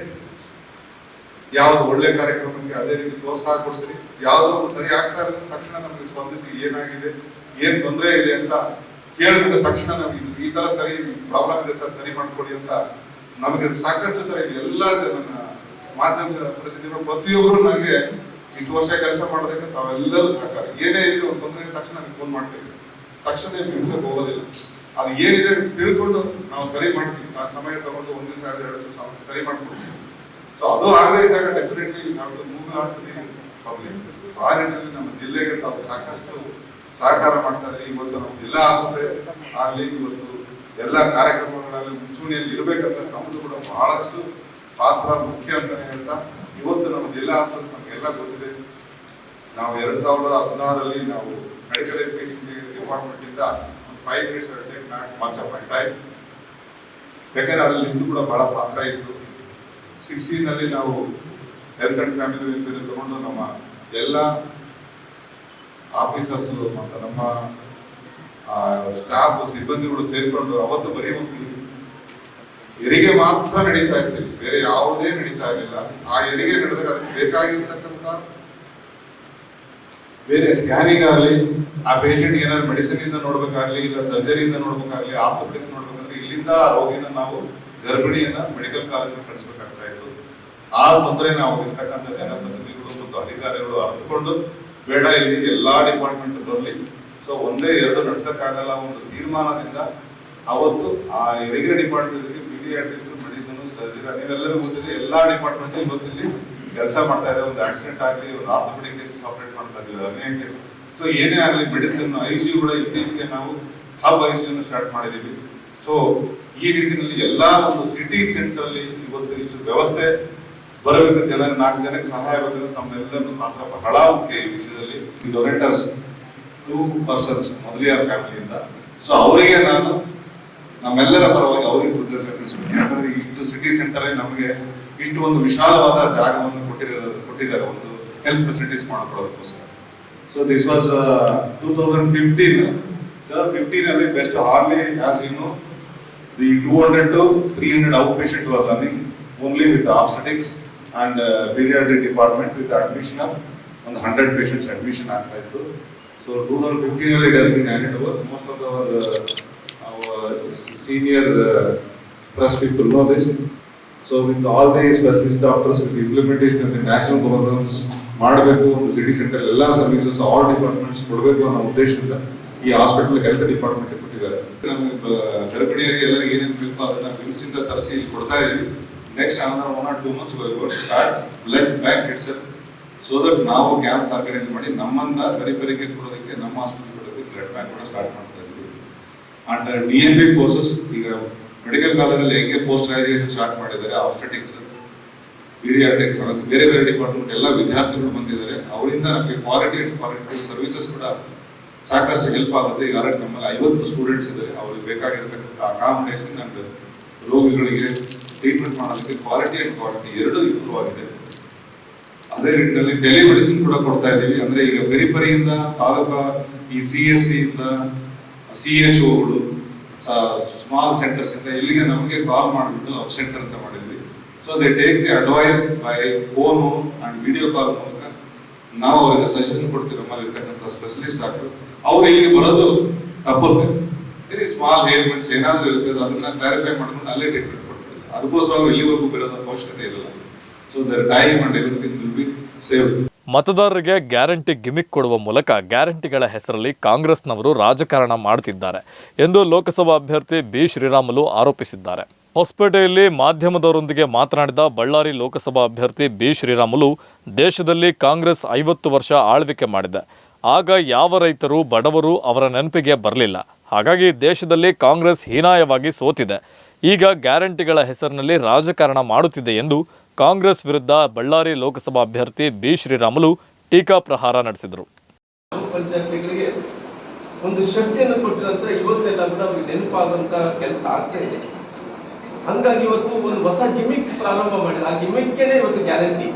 ಯಾವ್ದು ಒಳ್ಳೆ ಕಾರ್ಯಕ್ರಮಕ್ಕೆ ಅದೇ ರೀತಿ ಪ್ರೋತ್ಸಾಹ ಕೊಡ್ತೀರಿ. ಯಾವ್ದು ಸರಿ ಆಗ್ತಾ ಇರೋದು ತಕ್ಷಣ ನಮಗೆ ಸ್ಪಂದಿಸಿ ಏನಾಗಿದೆ, ಏನ್ ತೊಂದರೆ ಇದೆ ಅಂತ ಕೇಳ್ಬಿಟ್ಟ ತಕ್ಷಣ ನಮಗೆ ಈ ತರ ಸರಿ ಪ್ರಾಬ್ಲಮ್ ಇದೆ ಸರ್, ಸರಿ ಮಾಡ್ಕೊಡಿ ಅಂತ ನಮಗೆ ಸಾಕಷ್ಟು ಸರಿ ಎಲ್ಲ ಜನ ಮಾಧ್ಯಮ ಪ್ರತಿನಿಧಿಗಳು ಪ್ರತಿಯೊಬ್ಬರು ನನಗೆ ಇಷ್ಟು ವರ್ಷ ಕೆಲಸ ಮಾಡೋದಕ್ಕೆ ತಾವೆಲ್ಲರೂ ಸಹಕಾರ. ಏನೇ ಒಂದು ತೊಂದರೆ ತಕ್ಷಣ ನನಗೆ ಫೋನ್ ಮಾಡ್ತೀವಿ ತಕ್ಷಣ ಹಿಂಸಕ್ಕೆ ಹೋಗೋದಿಲ್ಲ. ಅದು ಏನಿದೆ ತಿಳ್ಕೊಂಡು ನಾವು ಸರಿ ಮಾಡ್ತೀವಿ. ನಾವು ಸಮಯ ತಗೊಂಡು ಒಂದು ದಿವಸ ಎರಡು ದಿವಸ ಸರಿ ಮಾಡ್ಕೊಡ್ತೀವಿ ಸೊ ಅದು ಆಗದೇ ಇದ್ದಾಗ ಡೆಫಿನೆಟ್ಲಿ ನಾವು ಮೂವ್ ಆಗ್ತದೆ ಪಬ್ಲಿಕ್ ಆ ನಿಟ್ಟಿನಲ್ಲಿ ನಮ್ಮ ಜಿಲ್ಲೆಗೆ ತಾವು ಸಾಕಷ್ಟು ಸಹಕಾರ ಮಾಡ್ತಾ ಇವತ್ತು ನಮ್ಮ ಜಿಲ್ಲಾ ಆಸ್ಪತ್ರೆ ಆಗಲಿ, ಇವತ್ತು ಎಲ್ಲ ಕಾರ್ಯಕ್ರಮಗಳಲ್ಲಿ ಮುಂಚೂಣಿಯಲ್ಲಿ ಇರಬೇಕಂತ ನಮ್ಮದು ಕೂಡ ಬಹಳಷ್ಟು ಪಾತ್ರ ಮುಖ್ಯ ಅಂತಾನೆ ಹೇಳ್ತಾ, ಇವತ್ತು ನಮ್ಮ ಜಿಲ್ಲಾ ಆಸ್ಪತ್ರೆ ನಮಗೆಲ್ಲ ಗೊತ್ತಿದೆ. ನಾವು ಎರಡ್ ಸಾವಿರದ ಹದಿನಾರರಲ್ಲಿ ನಾವು ಮೆಡಿಕಲ್ ಎಜುಕೇಶನ್ ಡಿಪಾರ್ಟ್ಮೆಂಟ್ ಇಂದ ಒಂದು ಫೈವ್ ಮಿನಿಟ್ಸ್ ಟೇಕ್ ನಾನು ವಾಟ್ಸಪ್ ಮಾಡ್ತಾ ಇದ್ದೆ ಯಾಕೆಂದ್ರೆ ಅದ್ರಲ್ಲಿ ಕೂಡ ಬಹಳ ಪಾತ್ರ ಇತ್ತು. ಸಿಕ್ಸ್ಟೀನ್ ಅಲ್ಲಿ ನಾವು ಹೆಲ್ತ್ ಅಂಡ್ ಫ್ಯಾಮಿಲಿ ವೆಲ್ಫೇರ್ ತಗೊಂಡು ನಮ್ಮ ಎಲ್ಲ ಆಫೀಸರ್ಸ್ ಮತ್ತು ನಮ್ಮ ಸ್ಟಾಫ್ ಸಿಬ್ಬಂದಿಗಳು ಸೇರಿಕೊಂಡು ಅವತ್ತು ಬರೀ ಒಂದು ಹೆರಿಗೆ ಮಾತ್ರ ನಡೀತಾ ಇರ್ತೀವಿ ಬೇರೆ ಯಾವುದೇ ನಡೀತಾ ಇರಲಿಲ್ಲ. ಆ ಹೆರಿಗೆ ನಡೆದಾಗ ಅದಕ್ಕೆ ಬೇಕಾಗಿರ್ತಕ್ಕಂಥ ಬೇರೆ ಸ್ಕ್ಯಾನಿಂಗ್ ಆಗಲಿ, ಆ ಪೇಷಂಟ್ ಏನಾದ್ರು ಮೆಡಿಸಿನ್ ಇಂದ ನೋಡ್ಬೇಕಾಗ್ಲಿ, ಇಲ್ಲ ಸರ್ಜರಿಯಿಂದ ನೋಡ್ಬೇಕಾಗ್ಲಿ ಆರ್ಥೋಪೆಡಿಕ್ಸ್ ನೋಡ್ಬೇಕಂದ್ರೆ ಇಲ್ಲಿಂದ ಆ ರೋಗಿನ ನಾವು ಗರ್ಭಿಣಿಯನ್ನ ಮೆಡಿಕಲ್ ಕಾಲೇಜಿಗೆ ಕಳಿಸ್ಬೇಕಾಗ್ತಾ ಇತ್ತು. ಆ ತೊಂದರೆ ನಾವು ಇರ್ತಕ್ಕಂಥ ಜನಪ್ರತಿನಿಧಿಗಳು ಮತ್ತು ಅಧಿಕಾರಿಗಳು ಅರ್ಥಕೊಂಡು ಬೇಡ, ಇಲ್ಲಿ ಎಲ್ಲಾ ಡಿಪಾರ್ಟ್ಮೆಂಟ್ ಬರಲಿ. ಸೊ ಒಂದೇ ಎರಡು ನಡ್ಸಕ್ಕಾಗಲ್ಲ ಒಂದು ತೀರ್ಮಾನದಿಂದ ಅವತ್ತು ಆ ಹೆರಿಗೆ ಡಿಪಾರ್ಟ್ಮೆಂಟ್ ಪೀಡಿಯಾಟ್ರಿಕ್ಸ್ ಮೆಡಿಸಿನ್ ಸರ್ಜರಿ ನೀವೆಲ್ಲರೂ ಗೊತ್ತಿದೆ. ಎಲ್ಲಾ ಡಿಪಾರ್ಟ್ಮೆಂಟ್ ಇವತ್ತಿಲ್ಲಿ ಕೆಲಸ ಮಾಡ್ತಾ ಇದೆ ಒಂದು ಆಕ್ಸಿಡೆಂಟ್ ಆಗಲಿ, ಒಂದು ಆರ್ಥೋಪೆಡಿಕ್ ಸೊ ಏನೇ ಆಗಲಿ ಮೆಡಿಸಿನ್ ಐ ಸಿ ಕೂಡ ಇತ್ತೀಚೆಗೆ ನಾವು ಹಬ್ ಐ ಸಿ ಸ್ಟಾರ್ಟ್ ಮಾಡಿದ್ದೀವಿ ಸೊ ಈ ನಿಟ್ಟಿನಲ್ಲಿ ಎಲ್ಲ ಒಂದು ಸಿಟಿ ಸೆಂಟರ್ ಅಲ್ಲಿ ಇವತ್ತು ಇಷ್ಟು ವ್ಯವಸ್ಥೆ ಬರಬೇಕು ಜನ ನಾಲ್ಕು ಜನಕ್ಕೆ ಸಹಾಯ ಆಗಬೇಕು ತಮ್ಮೆಲ್ಲರ ಪಾತ್ರ ಬಹಳ ಮುಖ್ಯ ಈ ವಿಷಯದಲ್ಲಿ. ಡೊನೇಟರ್ಸ್ ಟೂ ಪರ್ಸನ್ಸ್ ಮೊದಲಿಯಾರ್ ಫ್ಯಾಮಿಲಿಯಿಂದ ಸೊ ಅವರಿಗೆ ನಾನು ನಮ್ಮೆಲ್ಲರ ಪರವಾಗಿ ಅವರಿಗೆ ಕೃತಜ್ಞತೆ ತಿಳಿಸ್ಬೇಕು. ಯಾಕಂದ್ರೆ ಇಷ್ಟು ಸಿಟಿ ಸೆಂಟರ್ ನಮಗೆ ಇಷ್ಟು ಒಂದು ವಿಶಾಲವಾದ ಜಾಗವನ್ನು ಕೊಟ್ಟಿರೋದು ಕೊಟ್ಟಿದ್ದಾರೆ ಒಂದು ಹೆಲ್ತ್ ಫೆಸಿಲಿಟೀಸ್ ಮಾಡ್ಕೊಳ್ಳೋದಕ್ಕೋಸ್ಕರ. So this was two thousand fifteen sir fifteen ಅಲ್ಲಿ best ಹಾರ್ಲಿ as you know the two hundred to three hundred out patient was running only with obstetrics and paediatric department with admission of ಒಂದು hundred patients admission ಆಗ್ತಾ ಇತ್ತು so two thousand fifteen ಅಲ್ಲಿ it has been handed over most of our senior uh, press people know this. So with all the specialist doctors, with the implementation of the national programs, ಮಾಡಬೇಕು ಒಂದು city centre ಎಲ್ಲ services all departments ಕೊಡಬೇಕು ಅನ್ನೋ ಉದ್ದೇಶದಿಂದ ಈ hospital health department ಕೊಟ್ಟಿದ್ದಾರೆ. ನಮಗೆ ಗರ್ಭಿಣಿಯರಿಗೆ ಎಲ್ಲರಿಗೆ ಏನೇನು ಬೇಕು ಅದನ್ನ ಇಂದ ತರಿಸಿ ಇಲ್ಲಿ ಕೊಡ್ತಾ ಇದ್ವಿ. Next another one or two months start blood bank it's so that ನಾವು ಕ್ಯಾಂಪ್ಸ್ ಆರ್ಗನೈಸ್ ಮಾಡಿ ನಮ್ಮನ್ನ ಪರಿಪರಿಗೆ ಕೊಡೋದಕ್ಕೆ, ನಮ್ಮ ಹಾಸ್ಪಿಟಲ್ ಕೊಡೋದಕ್ಕೆ ಬ್ಲಡ್ ಬ್ಯಾಂಕ್ ಕೂಡ ಸ್ಟಾರ್ಟ್ ಮಾಡ್ತಾ ಇದ್ದೀವಿ and D N B courses ಈಗ ಮೆಡಿಕಲ್ ಕಾಲೇಜಲ್ಲಿ ಹೆಂಗೆ ಪೋಸ್ಟ್ ಗ್ರಾಜುಯೇಷನ್ ಸ್ಟಾರ್ಟ್ ಮಾಡಿದ್ದಾರೆ ಆಬ್ಸ್ಟೆಟಿಕ್ಸ್ ಸರ್ವಿಸ್ ಬೇರೆ ಬೇರೆ ಡಿಪಾರ್ಟ್ಮೆಂಟ್ ಎಲ್ಲ ವಿದ್ಯಾರ್ಥಿಗಳು ಬಂದಿದ್ದಾರೆ. ಅವರಿಂದ ನಮಗೆ ಕ್ವಾಲಿಟಿ ಅಂಡ್ ಕ್ವಾಲಿಟಿ ಸರ್ವಿಸಸ್ ಕೂಡ ಸಾಕಷ್ಟು ಹೆಲ್ಪ್ ಆಗುತ್ತೆ. ಈಗ ಆಲ್ರೆಡಿ ನಮ್ಮಲ್ಲಿ ಐವತ್ತು ಸ್ಟೂಡೆಂಟ್ಸ್ ಇದ್ದಾರೆ ಅವ್ರಿಗೆ ಬೇಕಾಗಿರ್ತಕ್ಕಂಥ ಅಕಾಮಿಡೇಷನ್ ಅಂಡ್ ರೋಗಿಗಳಿಗೆ ಟ್ರೀಟ್ಮೆಂಟ್ ಮಾಡೋದಕ್ಕೆ ಕ್ವಾಲಿಟಿ ಅಂಡ್ ಕ್ವಾಲಿಟಿ ಎರಡೂ ಇಂಪ್ರೂವ್ ಆಗಿದೆ. ಅದೇ ರೀತಿಯಲ್ಲಿ ಟೆಲಿಮೆಡಿಸಿನ್ ಕೂಡ ಕೊಡ್ತಾ ಇದ್ದೀವಿ. ಅಂದ್ರೆ ಈಗ ಪೆರಿಫರಿಯಿಂದ ತಾಲೂಕಾ ಈ ಸಿ ಎಸ್ ಸಿ ಇಂದ ಸಿ ಎಚ್ ಓಗಳು ಸ್ಮಾಲ್ ಸೆಂಟರ್ಸ್ ಇಂದ ಇಲ್ಲಿಗೆ ನಮಗೆ ಕಾಲ್ ಮಾಡಿಬಿಟ್ಟು ಅಪ್ ಸೆಂಟರ್ ಅಂತ ಮಾಡಿದ್ವಿ so they take the advice by phone and video call ಮೂಲಕ ನಾವು ಅವರಿಗೆ ಸಜೆಷನ್ ಕೊಡ್ತೀವಿ ನಮ್ಮಲ್ಲಿರ್ತಕ್ಕಂಥ ಸ್ಪೆಷಲಿಸ್ಟ್ ಡಾಕ್ಟರ್ ಅವ್ರು ಇಲ್ಲಿಗೆ ಬರೋದು ತಪ್ಪುತ್ತೆ. ಇಲ್ಲಿ ಸ್ಮಾಲ್ ಹೇರ್ಮೆಂಟ್ಸ್ ಏನಾದರೂ ಇರ್ತದೆ, ಅದನ್ನ ಕ್ಲಾರಿಫೈ ಮಾಡ್ಕೊಂಡು ಅಲ್ಲೇ ಟ್ರೀಟ್ಮೆಂಟ್ ಕೊಡ್ತೀವಿ. ಅದಕ್ಕೋಸ್ಕರ ಅವ್ರು ಇಲ್ಲಿವರೆಗೂ ಬಿಡೋದ ಅವಶ್ಯಕತೆ ಇಲ್ಲ so their time and everything will be save ಮತದಾರರಿಗೆ ಗ್ಯಾರಂಟಿ ಗಿಮಿಕ್ ಕೊಡುವ ಮೂಲಕ ಗ್ಯಾರಂಟಿಗಳ ಹೆಸರಲ್ಲಿ ಕಾಂಗ್ರೆಸ್ನವರು ರಾಜಕಾರಣ ಮಾಡುತ್ತಿದ್ದಾರೆ ಎಂದು ಲೋಕಸಭಾ ಅಭ್ಯರ್ಥಿ ಬಿ ಶ್ರೀರಾಮುಲು ಆರೋಪಿಸಿದ್ದಾರೆ. ಹೊಸಪೇಟೆಯಲ್ಲಿ ಮಾಧ್ಯಮದವರೊಂದಿಗೆ ಮಾತನಾಡಿದ ಬಳ್ಳಾರಿ ಲೋಕಸಭಾ ಅಭ್ಯರ್ಥಿ ಬಿ ಶ್ರೀರಾಮುಲು ದೇಶದಲ್ಲಿ ಕಾಂಗ್ರೆಸ್ ಐವತ್ತು ವರ್ಷ ಆಳ್ವಿಕೆ ಮಾಡಿದೆ. ಆಗ ಯಾವ ರೈತರು, ಬಡವರು ಅವರ ನೆನಪಿಗೆ ಬರಲಿಲ್ಲ. ಹಾಗಾಗಿ ದೇಶದಲ್ಲಿ ಕಾಂಗ್ರೆಸ್ ಹೀನಾಯವಾಗಿ ಸೋತಿದೆ. ಈಗ ಗ್ಯಾರಂಟಿಗಳ ಹೆಸರಿನಲ್ಲಿ ರಾಜಕಾರಣ ಮಾಡುತ್ತಿದೆ ಎಂದು ಕಾಂಗ್ರೆಸ್ ವಿರುದ್ಧ ಬಳ್ಳಾರಿ ಲೋಕಸಭಾ ಅಭ್ಯರ್ಥಿ ಬಿ ಶ್ರೀರಾಮುಲು ಟೀಕಾ ಪ್ರಹಾರ ನಡೆಸಿದರು ಒಂದು ಶಕ್ತಿಯನ್ನು ಕೊಟ್ಟಿರೋ ನಂತರ ಇವತ್ತೆಲ್ಲ ಕೂಡ ಕೆಲಸ ಆಗ್ತಾ ಇದೆ. ಹಂಗಾಗಿ ಇವತ್ತು ಒಂದು ಹೊಸ ಗಿಮಿಕ್ ಪ್ರಾರಂಭ ಮಾಡಿದ ಆ ಗಿಮಿಕ್ಕೇನೆ ಇವತ್ತು ಗ್ಯಾರಂಟಿ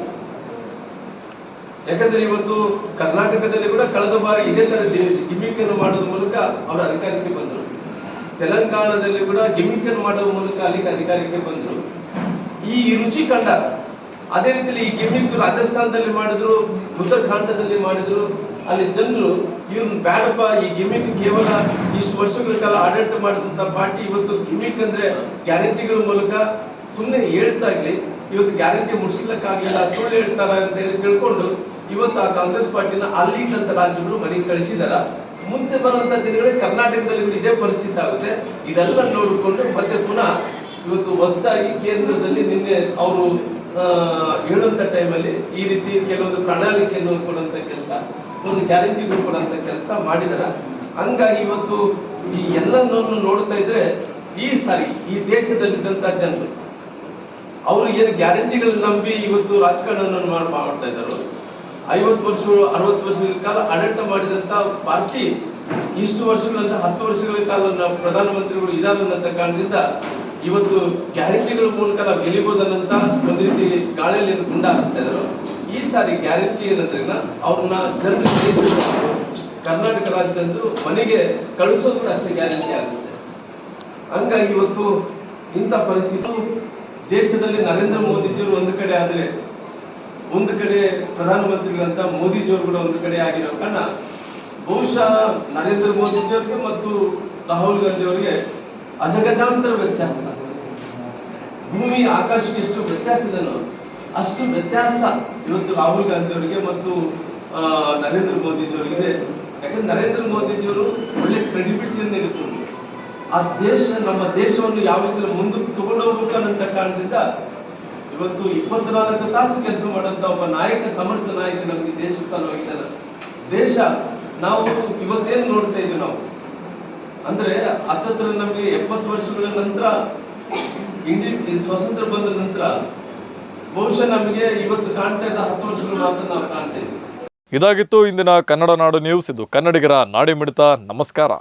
ಯಾಕಂದ್ರೆ ಇವತ್ತು ಕರ್ನಾಟಕದಲ್ಲಿ ಕೂಡ ಕಳೆದ ಬಾರಿ ಇದೇ ತರ ಗಿಮಿಕ್ ಅನ್ನು ಮಾಡುವ ಮೂಲಕ ಅವರು ಅಧಿಕಾರಕ್ಕೆ ಬಂದರು. ತೆಲಂಗಾಣದಲ್ಲಿ ಕೂಡ ಗಿಮಿಕ್ ಅನ್ನು ಮಾಡುವ ಮೂಲಕ ಅಲ್ಲಿ ಅಧಿಕಾರಕ್ಕೆ ಬಂದರು. ಈ ರುಚಿ ಕಂಡ, ಅದೇ ರೀತಿಯಲ್ಲಿ ಈ ಗಿಮಿಕ್ ರಾಜಸ್ಥಾನದಲ್ಲಿ ಮಾಡಿದ್ರು, ಉತ್ತರಾಖಂಡದಲ್ಲಿ ಮಾಡಿದ್ರು ಅಲ್ಲಿ ಜನರು ಇವ್ರನ್ನ ಬ್ಯಾಡಪ್ಪ, ಈ ಗಿಮಿಕ್ ಕೇವಲ ಇಷ್ಟು ವರ್ಷಗಳ ಕಾಲ ಆಡಳಿತ ಮಾಡಿದಂತ ಪಾರ್ಟಿ ಇವತ್ತು ಗಿಮಿಕ್ ಅಂದ್ರೆ ಗ್ಯಾರಂಟಿಗಳ ಮೂಲಕ ಸುಮ್ಮನೆ ಹೇಳ್ತಾ ಇರ್ಲಿ, ಇವತ್ತು ಗ್ಯಾರಂಟಿ ಮುಡಿಸ್ಲಿಕ್ಕಾಗಲಿಲ್ಲ, ಸುಳ್ಳು ಹೇಳ್ತಾರ ಅಂತ ಹೇಳಿ ತಿಳ್ಕೊಂಡು ಇವತ್ತು ಆ ಕಾಂಗ್ರೆಸ್ ಪಾರ್ಟಿನ ಅಲ್ಲಿ ರಾಜ್ಯಗಳು ಮನೆಗೆ ಕಳಿಸಿದಾರ. ಮುಂದೆ ಬರುವಂತ ದಿನಗಳಲ್ಲಿ ಕರ್ನಾಟಕದಲ್ಲಿ ಇದೇ ಪರಿಸ್ಥಿತಿ ಆಗುತ್ತೆ. ಇದೆಲ್ಲ ನೋಡಿಕೊಂಡು ಮತ್ತೆ ಪುನಃ ಇವತ್ತು ಹೊಸದಾಗಿ ಕೇಂದ್ರದಲ್ಲಿ ನಿನ್ನೆ ಅವರು ಹೇಳುವಂತ ಟೈಮಲ್ಲಿ ಈ ರೀತಿ ಕೆಲವೊಂದು ಪ್ರಣಾಳಿಕೆಯನ್ನು ಕೊಡುವಂತ ಕೆಲಸ. ಒಂದು ಗ್ಯಾರಂಟಿ ಕೊಡುವಂತ ಕೆಲಸ ಮಾಡಿದಾರ. ಹಂಗಾಗಿ ಇವತ್ತು ಈ ಎಲ್ಲವನ್ನು ನೋಡ್ತಾ ಇದ್ರೆ ಈ ಸಾರಿ, ಈ ದೇಶದಲ್ಲಿದ್ದಂತ ಜನರು, ಅವರು ಏನು ಗ್ಯಾರಂಟಿಗಳನ್ನ ನಂಬಿ ಇವತ್ತು ರಾಜಕಾರಣವನ್ನು ಮಾಡ್- ಮಾಡ್ತಾ ಇದ್ದಾರೆ, ಐವತ್ತು ವರ್ಷ, ಅರವತ್ತು ವರ್ಷಗಳ ಕಾಲ ಆಡಳಿತ ಮಾಡಿದಂತ ಪಾರ್ಟಿ ಇಷ್ಟು ವರ್ಷಗಳಂತ ಹತ್ತು ವರ್ಷಗಳ ಕಾಲ ಪ್ರಧಾನಮಂತ್ರಿಗಳು ಇದಾರೆ ಅನ್ನೋ ಕಾರಣದಿಂದ ಇವತ್ತು ಗ್ಯಾರಂಟಿಗಳ ಮೂಲಕ ನಾವು ಒಂದ್ ಒಂದು ರೀತಿ ಗಾಳಿಯಲ್ಲಿ ಗುಂಡ ಹಾರಿಸ್ತಾ ಇದ್ರು ಈ ಸಾರಿ ಗ್ಯಾರಂಟಿ ಏನಂದ್ರೆ ಅವ್ರನ್ನ ಜನರು ದೇಶದ ಕರ್ನಾಟಕ ರಾಜ್ಯದ್ದು ಮನೆಗೆ ಕಳಿಸೋದು ಅಷ್ಟೇ ಗ್ಯಾರಂಟಿ ಆಗುತ್ತೆ. ಹಂಗಾಗಿ ಇವತ್ತು ಇಂಥ ಪರಿಸ್ಥಿತಿ ದೇಶದಲ್ಲಿ ನರೇಂದ್ರ ಮೋದಿಜಿಯವರು ಒಂದು ಕಡೆ ಆದರೆ ಒಂದು ಕಡೆ ಪ್ರಧಾನಮಂತ್ರಿಗಳಂತ ಮೋದಿಜಿಯವರು ಕೂಡ ಒಂದು ಕಡೆ ಆಗಿರೋ ಕಾರಣ ಬಹುಶಃ ನರೇಂದ್ರ ಮೋದಿಜಿಯವರಿಗೆ ಮತ್ತು ರಾಹುಲ್ ಗಾಂಧಿ ಅವರಿಗೆ ಅಜಗಜಾಂತರ ವ್ಯತ್ಯಾಸ. ಭೂಮಿ, ಆಕಾಶಕ್ಕೆ ಎಷ್ಟು ವ್ಯತ್ಯಾಸ ಇದೆನೋ ಅಷ್ಟು ವ್ಯತ್ಯಾಸ ಇವತ್ತು ರಾಹುಲ್ ಗಾಂಧಿ ಅವರಿಗೆ ಮತ್ತು ನರೇಂದ್ರ ಮೋದಿಜಿಯವರಿಗೆ ಯಾಕಂದ್ರೆ ನರೇಂದ್ರ ಮೋದಿಜಿಯವರು ಒಳ್ಳೆ ಕ್ರೆಡಿಬಿಲಿಟಿಯನ್ನು ಇರುತ್ತೆ ಆ ದೇಶ, ನಮ್ಮ ದೇಶವನ್ನು ಯಾವ ರೀತಿ ಮುಂದಕ್ಕೆ ತಗೊಂಡು ಹೋಗ್ಬೇಕನ್ನಂತ ಕಾರಣದಿಂದ ಇವತ್ತು ಇಪ್ಪತ್ನಾಲ್ಕು ತಾಸು ಕೆಲಸ ಮಾಡಂತ ಒಬ್ಬ ನಾಯಕ, ಸಮರ್ಥ ನಾಯಕ ನಮಗೆ ದೇಶ ಸಲುವಾಗಿದ್ದಾನೆ ದೇಶ, ನಾವು ಇವತ್ತೇನು ನೋಡ್ತಾ ಇದ್ದೀವಿ ನಾವು? ಅಂದ್ರೆ ಹತ್ತತ್ರ ನಮಗೆ ಎಪ್ಪತ್ತು ವರ್ಷಗಳ ನಂತರ ಇಂಡಿ ಸ್ವಾತಂತ್ರ್ಯ ಬಂದ ನಂತರ ಬಹುಶಃ ನಮಗೆ ಇವತ್ತು ಕಾಣ್ತಾ ಇದ್ದ ಹತ್ತು ವರ್ಷಗಳು ಮಾತ್ರ ನಾವು ಕಾಣ್ತಾ ಇದ್ವಿ ಇದಾಗಿತ್ತು ಇಂದಿನ ಕನ್ನಡ ನಾಡು ನ್ಯೂಸ್. ಇದು ಕನ್ನಡಿಗರ ನಾಡಿ ಮಿಡಿತ ನಮಸ್ಕಾರ.